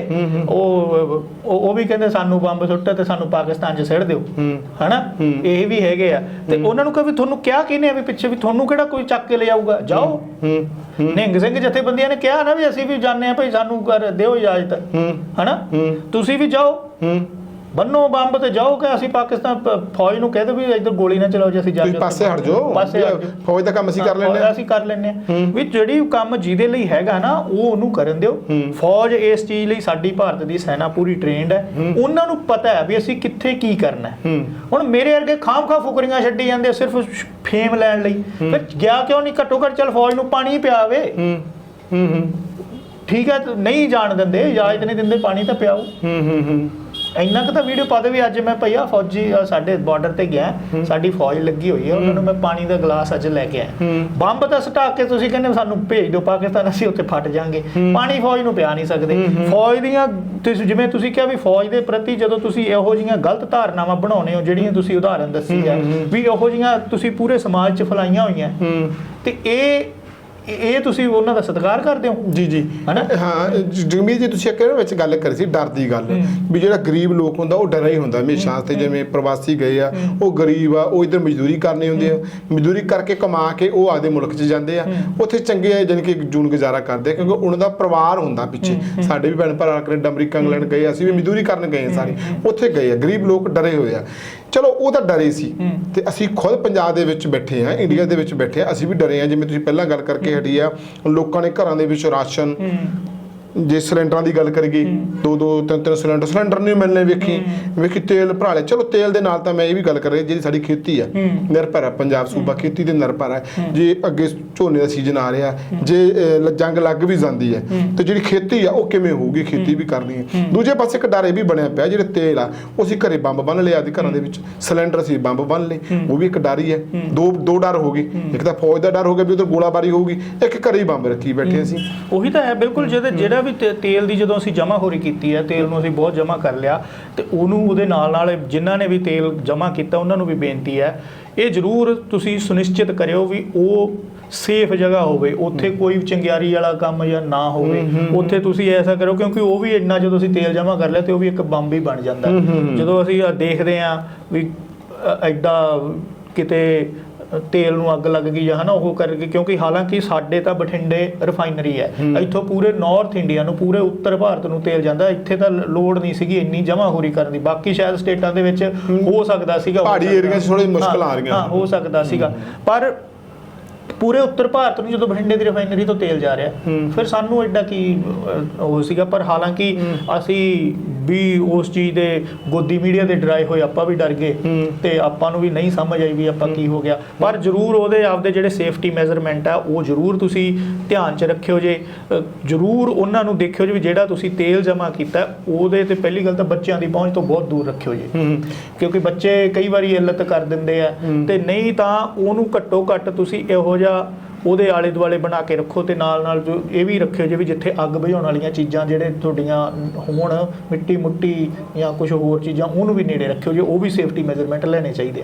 ਉਹ ਉਹ ਵੀ ਕਹਿੰਦੇ ਸਾਨੂੰ ਬੰਬ ਸੁੱਟੇ ਤੇ ਸਾਨੂੰ ਪਾਕਿਸਤਾਨ 'ਚ ਸਿੱਟ ਦਿਓ। ਹਨਾ। ਇਹ ਵੀ ਹੈਗੇ ਆ। ਤੇ ਉਹਨਾਂ ਨੂੰ ਕਹੇ ਵੀ ਤੁਹਾਨੂੰ ਕਿਹਾ ਕਿਹਨੇ ਆ ਵੀ ਪਿੱਛੇ ਵੀ ਤੁਹਾਨੂੰ ਕਿਹੜਾ ਕੋਈ ਚੱਕ ਕੇ ਲੈ ਜਾਊਗਾ ਜਾਓ। ਨਿਹੰਗ ਸਿੰਘ ਜਥੇਬੰਦੀਆਂ ਨੇ ਕਿਹਾ ਨਾ ਵੀ ਅਸੀਂ ਵੀ ਜਾਣਦੇ ਆ ਭਾਈ ਸਾਨੂੰ ਕਰ ਦਿਓ ਇਜਾਜ਼ਤ। ਹਨਾ? ਤੁਸੀਂ ਵੀ ਜਾਓ। ਬੰਨੋ ਬੰਬ ਤੇ ਜਾਓ ਕਿ ਅਸੀਂ ਪਾਕਿਸਤਾਨ ਪ- ਫੌਜ ਨੂੰ ਕਹਿ ਦੋ ਵੀ ਇੱਧਰ ਗੋਲੀ ਨਾ ਚਲਾਓ ਜੇ ਅਸੀਂ ਜਾ ਤੁਸੀਂ ਕੇ ਪਾਸੇ ਹਟ ਜਾਓ। ਪਾਸੇ ਹਟ ਜਾਓ। ਫੌਜ ਦਾ ਕੰਮ ਅਸੀਂ ਕਰ ਹਾਂ, ਲੈਂਦੇ ਹਾਂ। ਅਸੀਂ ਕਰ। ਹਾਂ। ਵੀ ਜਿਹੜੀ ਕੰਮ ਜਿਹਦੇ ਲਈ ਹੈਗਾ ਨਾ ਉਹ ਉਹਨੂੰ ਕਰਨ ਦਿਓ। ਫੌਜ ਇਸ ਚੀਜ਼ ਲਈ ਸਾਡੀ ਭਾਰਤ ਦੀ ਸੈਨਾ ਪੂਰੀ ਟ੍ਰੇਨਡ ਹੈ। ਉਹਨਾਂ ਨੂੰ ਪਤਾ ਹੈ ਵੀ ਅਸੀਂ ਕਿੱਥੇ ਕੀ ਕਰਨਾ ਹੈ। ਹੂੰ। ਹੁਣ ਮੇਰੇ ਵਰਗੇ ਖਾਮ-ਖਾ ਫੁਕਰੀਆਂ ਛੱਡੀ ਜਾਂਦੇ ਆ ਸਿਰਫ ਫੇਮ ਲੈਣ ਲਈ। ਫਿਰ ਗਿਆ ਕਿਉਂ ਨਹੀਂ? ਘੱਟੋ ਘੱਟ ਚੱਲ ਫੌਜ ਨੂੰ ਪਾਣੀ ਪਿਆਵੇ। ਹੂੰ। ਹੂੰ ਹੂੰ। ਠੀਕ ਹੈ ਤੇ ਨਹੀਂ ਜਾਣ ਦਿੰਦੇ ਇਜਾਜ਼ਤ ਨਹੀਂ ਦਿੰਦੇ ਪਾਣੀ ਤਾਂ ਪਿਆਓ। ਹੂੰ ਹੂੰ ਹੂੰ। ਇੰਨਾ ਕੁ ਤਾਂ ਵੀਡੀਓ ਪਾ ਦੇ ਵੀ ਅੱਜ ਮੈਂ ਭਈਆ ਫੌਜੀ ਸਾਡੇ ਬਾਰਡਰ ਤੇ ਗਿਆ ਸਾਡੀ ਫੌਜ ਲੱਗੀ ਹੋਈ ਹੈ। ਉਹਨਾਂ ਨੂੰ ਮੈਂ ਪਾਣੀ ਦਾ ਗਲਾਸ ਅੱਜ ਲੈ ਕੇ ਆਇਆ। ਬੰਬ ਤਾਂ ਸਟਾਕ ਕੇ ਤੁਸੀਂ ਕਹਿੰਦੇ ਸਾਨੂੰ ਭੇਜ ਦਿਓ ਪਾਕਿਸਤਾਨ ਅਸੀਂ ਉੱਥੇ ਫਟ ਜਾਾਂਗੇ। ਪਾਣੀ ਫੌਜ ਨੂੰ ਪਿਆ ਨਹੀਂ ਸਕਦੇ। ਫੌਜ ਦੀਆਂ ਤੁਸੀਂ ਜਿਵੇਂ ਤੁਸੀਂ ਕਿਹਾ ਵੀ ਫੌਜ ਦੇ ਪ੍ਰਤੀ ਜਦੋਂ ਤੁਸੀਂ ਇਹੋ ਜਿਹੀਆਂ ਗਲਤ ਧਾਰਨਾਵਾਂ ਬਣਾਉਨੇ ਹੋ ਜਿਹੜੀਆਂ ਤੁਸੀਂ ਉਦਾਹਰਨ ਦੱਸੀ ਹੈ ਵੀ ਇਹੋ ਜਿਹੀਆਂ ਤੁਸੀਂ ਪੂਰੇ ਸਮਾਜ 'ਚ ਫੈਲਾਈਆਂ ਹੋਈਆਂ। ਤੇ ਇਹ ਇਹ ਤੁਸੀਂ ਉਹਨਾਂ ਦਾ ਸਤਿਕਾਰ ਕਰਦੇ ਹੋ? ਜੀ ਜੀ। ਹਨਾ? ਹਾਂ ਜ- ਜਗਮੀਤ ਜੀ ਤੁਸੀਂ ਕਿਹੜੇ ਵਿੱਚ ਗੱਲ ਕਰੀ ਸੀ ਡਰ ਦੀ ਗੱਲ। ਵੀ ਜਿਹੜਾ ਗਰੀਬ ਲੋਕ ਹੁੰਦਾ ਉਹ ਡਰਿਆ ਹੀ ਹੁੰਦਾ ਹਮੇਸ਼ਾ ਤੇ ਜਿਵੇਂ ਪ੍ਰਵਾਸੀ ਗਏ ਆ ਉਹ ਗਰੀਬ ਆ ਉਹ ਇਧਰ ਮਜ਼ਦੂਰੀ ਕਰਨੀ ਹੁੰਦੀ ਆ। ਮਜ਼ਦੂਰੀ ਕਰਕੇ ਕਮਾ ਕੇ ਉਹ ਆਪਦੇ ਮੁਲਕ 'ਚ ਜਾਂਦੇ ਆ। ਉੱਥੇ ਚੰਗੇ ਆ ਜਾਣੀ ਕਿ ਜੂਨ ਗੁਜ਼ਾਰਾ ਕਰਦੇ ਕਿਉਂਕਿ ਉਹਨਾਂ ਦਾ ਪਰਿਵਾਰ ਹੁੰਦਾ ਪਿੱਛੇ। ਸਾਡੇ ਵੀ ਭੈਣ ਭਰਾ ਕੈਨੇਡਾ ਅਮਰੀਕਾ ਇੰਗਲੈਂਡ ਗਏ ਅਸੀਂ ਵੀ ਮਜ਼ਦੂਰੀ ਕਰਨ ਗਏ ਸਾਰੇ। ਉੱਥੇ ਗਏ ਆ ਗਰੀਬ ਲੋਕ ਡਰੇ ਹੋਏ ਆ। ਚਲੋ ਉਹ ਤਾਂ ਡਰੇ ਸੀ। ਤੇ ਅਸੀਂ ਖੁਦ ਪੰਜਾਬ ਦੇ ਵਿੱਚ ਬੈਠੇ ਆ ਇੰਡੀਆ ਦੇ ਵਿੱਚ ਬੈਠੇ ਆ ਅਸੀਂ ਵੀ ਡਰੇ ਆ ਜਿਵੇਂ ਤੁਸੀਂ ਪਹਿਲਾਂ ਗੱਲ ਕਰਕੇ ਹਟੀ ਆ। ਲੋਕਾਂ ਨੇ ਘਰਾਂ ਦੇ ਵਿੱਚ ਰਾਸ਼ਨ ਜੇ ਸਿਲੰਡਰਾਂ ਦੀ ਗੱਲ ਕਰੀਏ ਦੋ ਦੋ ਤਿੰਨ ਤਿੰਨ ਸਿਲੰਡਰ ਸਿਲੰਡਰ ਨਹੀਂ ਮਿਲਨੇ ਵੇਖੀ। ਵੇਖੀ ਤੇਲ ਭਰਾ ਲਿਆ। ਚਲੋ ਤੇਲ ਦੇ ਨਾਲ ਤਾਂ ਮੈਂ ਇਹ ਵੀ ਗੱਲ ਕਰ ਰਿਹਾ ਜਿਹੜੀ ਸਾਡੀ ਖੇਤੀ ਆ ਨਿਰਭਰ ਆ ਪੰਜਾਬ ਸੂਬਾ ਖੇਤੀ ਤੇ ਨਿਰਭਰ ਆ। ਜੇ ਅੱਗੇ ਝੋਨੇ ਦਾ ਸੀਜ਼ਨ ਆ ਰਿਹਾ ਜੇ ਲ- ਜੰਗ ਲੱਗ ਵੀ ਜਾਂਦੀ ਹੈ। ਤੇ ਜਿਹੜੀ ਖੇਤੀ ਆ ਉਹ ਕਿਵੇਂ ਹੋਊਗੀ ਖੇਤੀ ਵੀ ਕਰਨੀ ਹੈ। ਦੂਜੇ ਪਾਸੇ ਇੱਕ ਡਰ ਇਹ ਵੀ ਬਣਿਆ ਪਿਆ ਜਿਹੜੇ ਤੇਲ ਆ ਉਹ ਅਸੀਂ ਘਰੇ ਬੰਬ ਬੰਨ ਲਿਆ ਆਦੀ ਘਰਾਂ ਦੇ ਵਿੱਚ। ਸਿਲੰਡਰ ਅਸੀਂ ਬੰਬ ਬੰਨ ਲਏ ਉਹ ਵੀ ਇੱਕ ਡਰ ਹੀ ਹੈ। ਦੋ ਦੋ ਡਰ ਹੋ ਗਏ। ਇੱਕ ਤਾਂ ਫੌਜ ਦਾ ਡਰ ਹੋ ਗਿਆ ਵੀ ਉਧਰ ਗੋਲਾਬਾਰੀ ਹੋਊਗੀ। ਇੱਕ ਘਰੇ ਹੀ ਬੰਬ ਰੱਖੀ ਬੈਠੇ ਅਸੀਂ। ਉਹੀ ਤਾਂ ਹੈ ਬਿਲਕੁਲ ਜਿਹਦੇ ਜਿਹੜਾ ਵੀ ਤੇ- ਤੇਲ ਦੀ ਜਦੋਂ ਅਸੀਂ ਜਮਾਖੋਰੀ ਕੀਤੀ ਹੈ ਤੇਲ ਨੂੰ ਅਸੀਂ ਬਹੁਤ ਜਮਾ ਕਰ ਲਿਆ ਤੇ ਉਹਨੂੰ ਉਹਦੇ ਨਾਲ ਨਾਲ ਜਿਨ੍ਹਾਂ ਨੇ ਵੀ ਤੇਲ ਜਮਾ ਕੀਤਾ ਉਹਨਾਂ ਨੂੰ ਵੀ ਬੇਨਤੀ ਹੈ ਇਹ ਜ਼ਰੂਰ ਤੁਸੀਂ ਸੁਨਿਸ਼ਚਿਤ ਕਰਿਓ ਵੀ ਉਹ ਸੇਫ ਜਗ੍ਹਾ ਹੋਵੇ ਉੱਥੇ ਕੋਈ ਚੰਗਿਆਰੀ ਵਾਲਾ ਕੰਮ ਜਾਂ ਨਾ ਹੋਵੇ ਉੱਥੇ ਤੁਸੀਂ ਐਸਾ ਕਰੋ ਕਿਉਂਕਿ ਉਹ ਵੀ ਇੰਨਾ ਜਦੋਂ ਅਸੀਂ ਤੇਲ ਜਮਾ ਕਰ ਲਿਆ ਤੇ ਉਹ ਵੀ ਇੱਕ ਬੰਬ ਹੀ ਬਣ ਜਾਂਦਾ। ਜਦੋਂ ਅਸੀਂ ਆਹ ਦੇਖਦੇ ਹਾਂ ਵੀ ਅ- ਐਡਾ ਕਿਤੇ ਤੇਲ ਨੂੰ ਅੱਗ ਲੱਗ ਗਈ ਜਾਂ ਹਨਾ ਉਹ ਕਰਕੇ ਕਿਉਂਕਿ ਹਾਲਾਂਕਿ ਸਾਡੇ ਤਾਂ ਬਠਿੰਡੇ ਰਿਫਾਈਨਰੀ ਹੈ। ਇੱਥੋਂ ਪੂਰੇ ਨਾਰਥ ਇੰਡੀਆ ਨੂੰ ਪੂਰੇ ਉੱਤਰ ਭਾਰਤ ਨੂੰ ਤੇਲ ਜਾਂਦਾ ਇੱਥੇ ਤਾਂ ਲੋੜ ਨਹੀਂ ਸੀਗੀ ਇੰਨੀ ਜਮਾਖੋਰੀ ਕਰਨ ਦੀ। ਬਾਕੀ ਸ਼ਾਇਦ ਸਟੇਟਾਂ ਦੇ ਵਿੱਚ ਹੋ। ਸਕਦਾ ਸੀਗਾ ਪਹਾੜੀ। ਏਰੀਆ 'ਚ ਥੋੜ੍ਹੀ ਮੁਸ਼ਕਲ ਆ ਰਹੀਆਂ। ਹਾਂ ਹੋ ਸਕਦਾ ਸੀਗਾ। ਪਰ ਪੂਰੇ ਉੱਤਰ ਭਾਰਤ ਨੂੰ ਜਦੋਂ ਬਠਿੰਡੇ ਦੀ ਰਿਫਾਈਨਰੀ ਤੋਂ ਤੇਲ ਜਾ ਰਿਹਾ ਫਿਰ ਸਾਨੂੰ ਐਡਾ ਕੀ ਉਹ ਸੀਗਾ। ਪਰ ਹਾਲਾਂਕਿ ਅਸੀਂ ਵੀ ਉਸ ਚੀਜ਼ ਦੇ ਗੋਦੀ ਮੀਡੀਆ ਦੇ ਡਰਾਈ ਹੋਏ ਆਪਾਂ ਵੀ ਡਰ ਗਏ। ਤੇ ਆਪਾਂ ਨੂੰ ਵੀ ਨਹੀਂ ਸਮਝ ਆਈ ਵੀ ਆਪਾਂ ਕੀ ਹੋ ਗਿਆ। ਪਰ ਜ਼ਰੂਰ ਉਹਦੇ ਆਪਦੇ ਜਿਹੜੇ ਸੇਫਟੀ ਮੈਜ਼ਰਮੈਂਟ ਆ ਉਹ ਜ਼ਰੂਰ ਤੁਸੀਂ ਧਿਆਨ 'ਚ ਰੱਖਿਓ ਜੇ। ਜ਼ਰੂਰ ਉਹਨਾਂ ਨੂੰ ਦੇਖਿਓ ਜੇ ਜਿਹੜਾ ਤੁਸੀਂ ਤੇਲ ਜਮ੍ਹਾਂ ਕੀਤਾ ਉਹਦੇ ਤੇ ਪਹਿਲੀ ਗੱਲ ਤਾਂ ਬੱਚਿਆਂ ਦੀ ਪਹੁੰਚ ਤੋਂ ਬਹੁਤ ਦੂਰ ਰੱਖਿਓ ਜੀ। ਕਿਉਂਕਿ ਬੱਚੇ ਕਈ ਵਾਰੀ ਇੱਲਤ ਕਰ ਦਿੰਦੇ ਆ। ਤੇ ਨਹੀਂ ਤਾਂ ਉਹਨੂੰ ਘੱਟੋ ਘੱਟ ਤੁਸੀਂ ਇਹੋ ਜਿਹਾ ਉਹਦੇ ਆਲੇ ਦੁਆਲੇ ਬਣਾ ਕੇ ਰੱਖੋ ਤੇ ਨਾਲ ਨਾਲ ਜੋ ਇਹ ਵੀ ਰੱਖਿਓ ਜੇ ਵੀ ਜਿੱਥੇ ਅੱਗ ਬੁਝਾਉਣ ਵਾਲੀਆਂ ਚੀਜ਼ਾਂ ਜਿਹੜੇ ਤੁਹਾਡੀਆਂ ਹੋਣ ਮਿੱਟੀ ਮੁੱਟੀ ਜਾਂ ਕੁਝ ਹੋਰ ਚੀਜ਼ਾਂ, ਉਹਨੂੰ ਵੀ ਨੇੜੇ ਰੱਖਿਓ ਜੇ ਉਹ ਵੀ ਸੇਫਟੀ ਮੈਜ਼ਰਮੈਂਟ ਲੈਣੇ ਚਾਹੀਦੇ ਆ।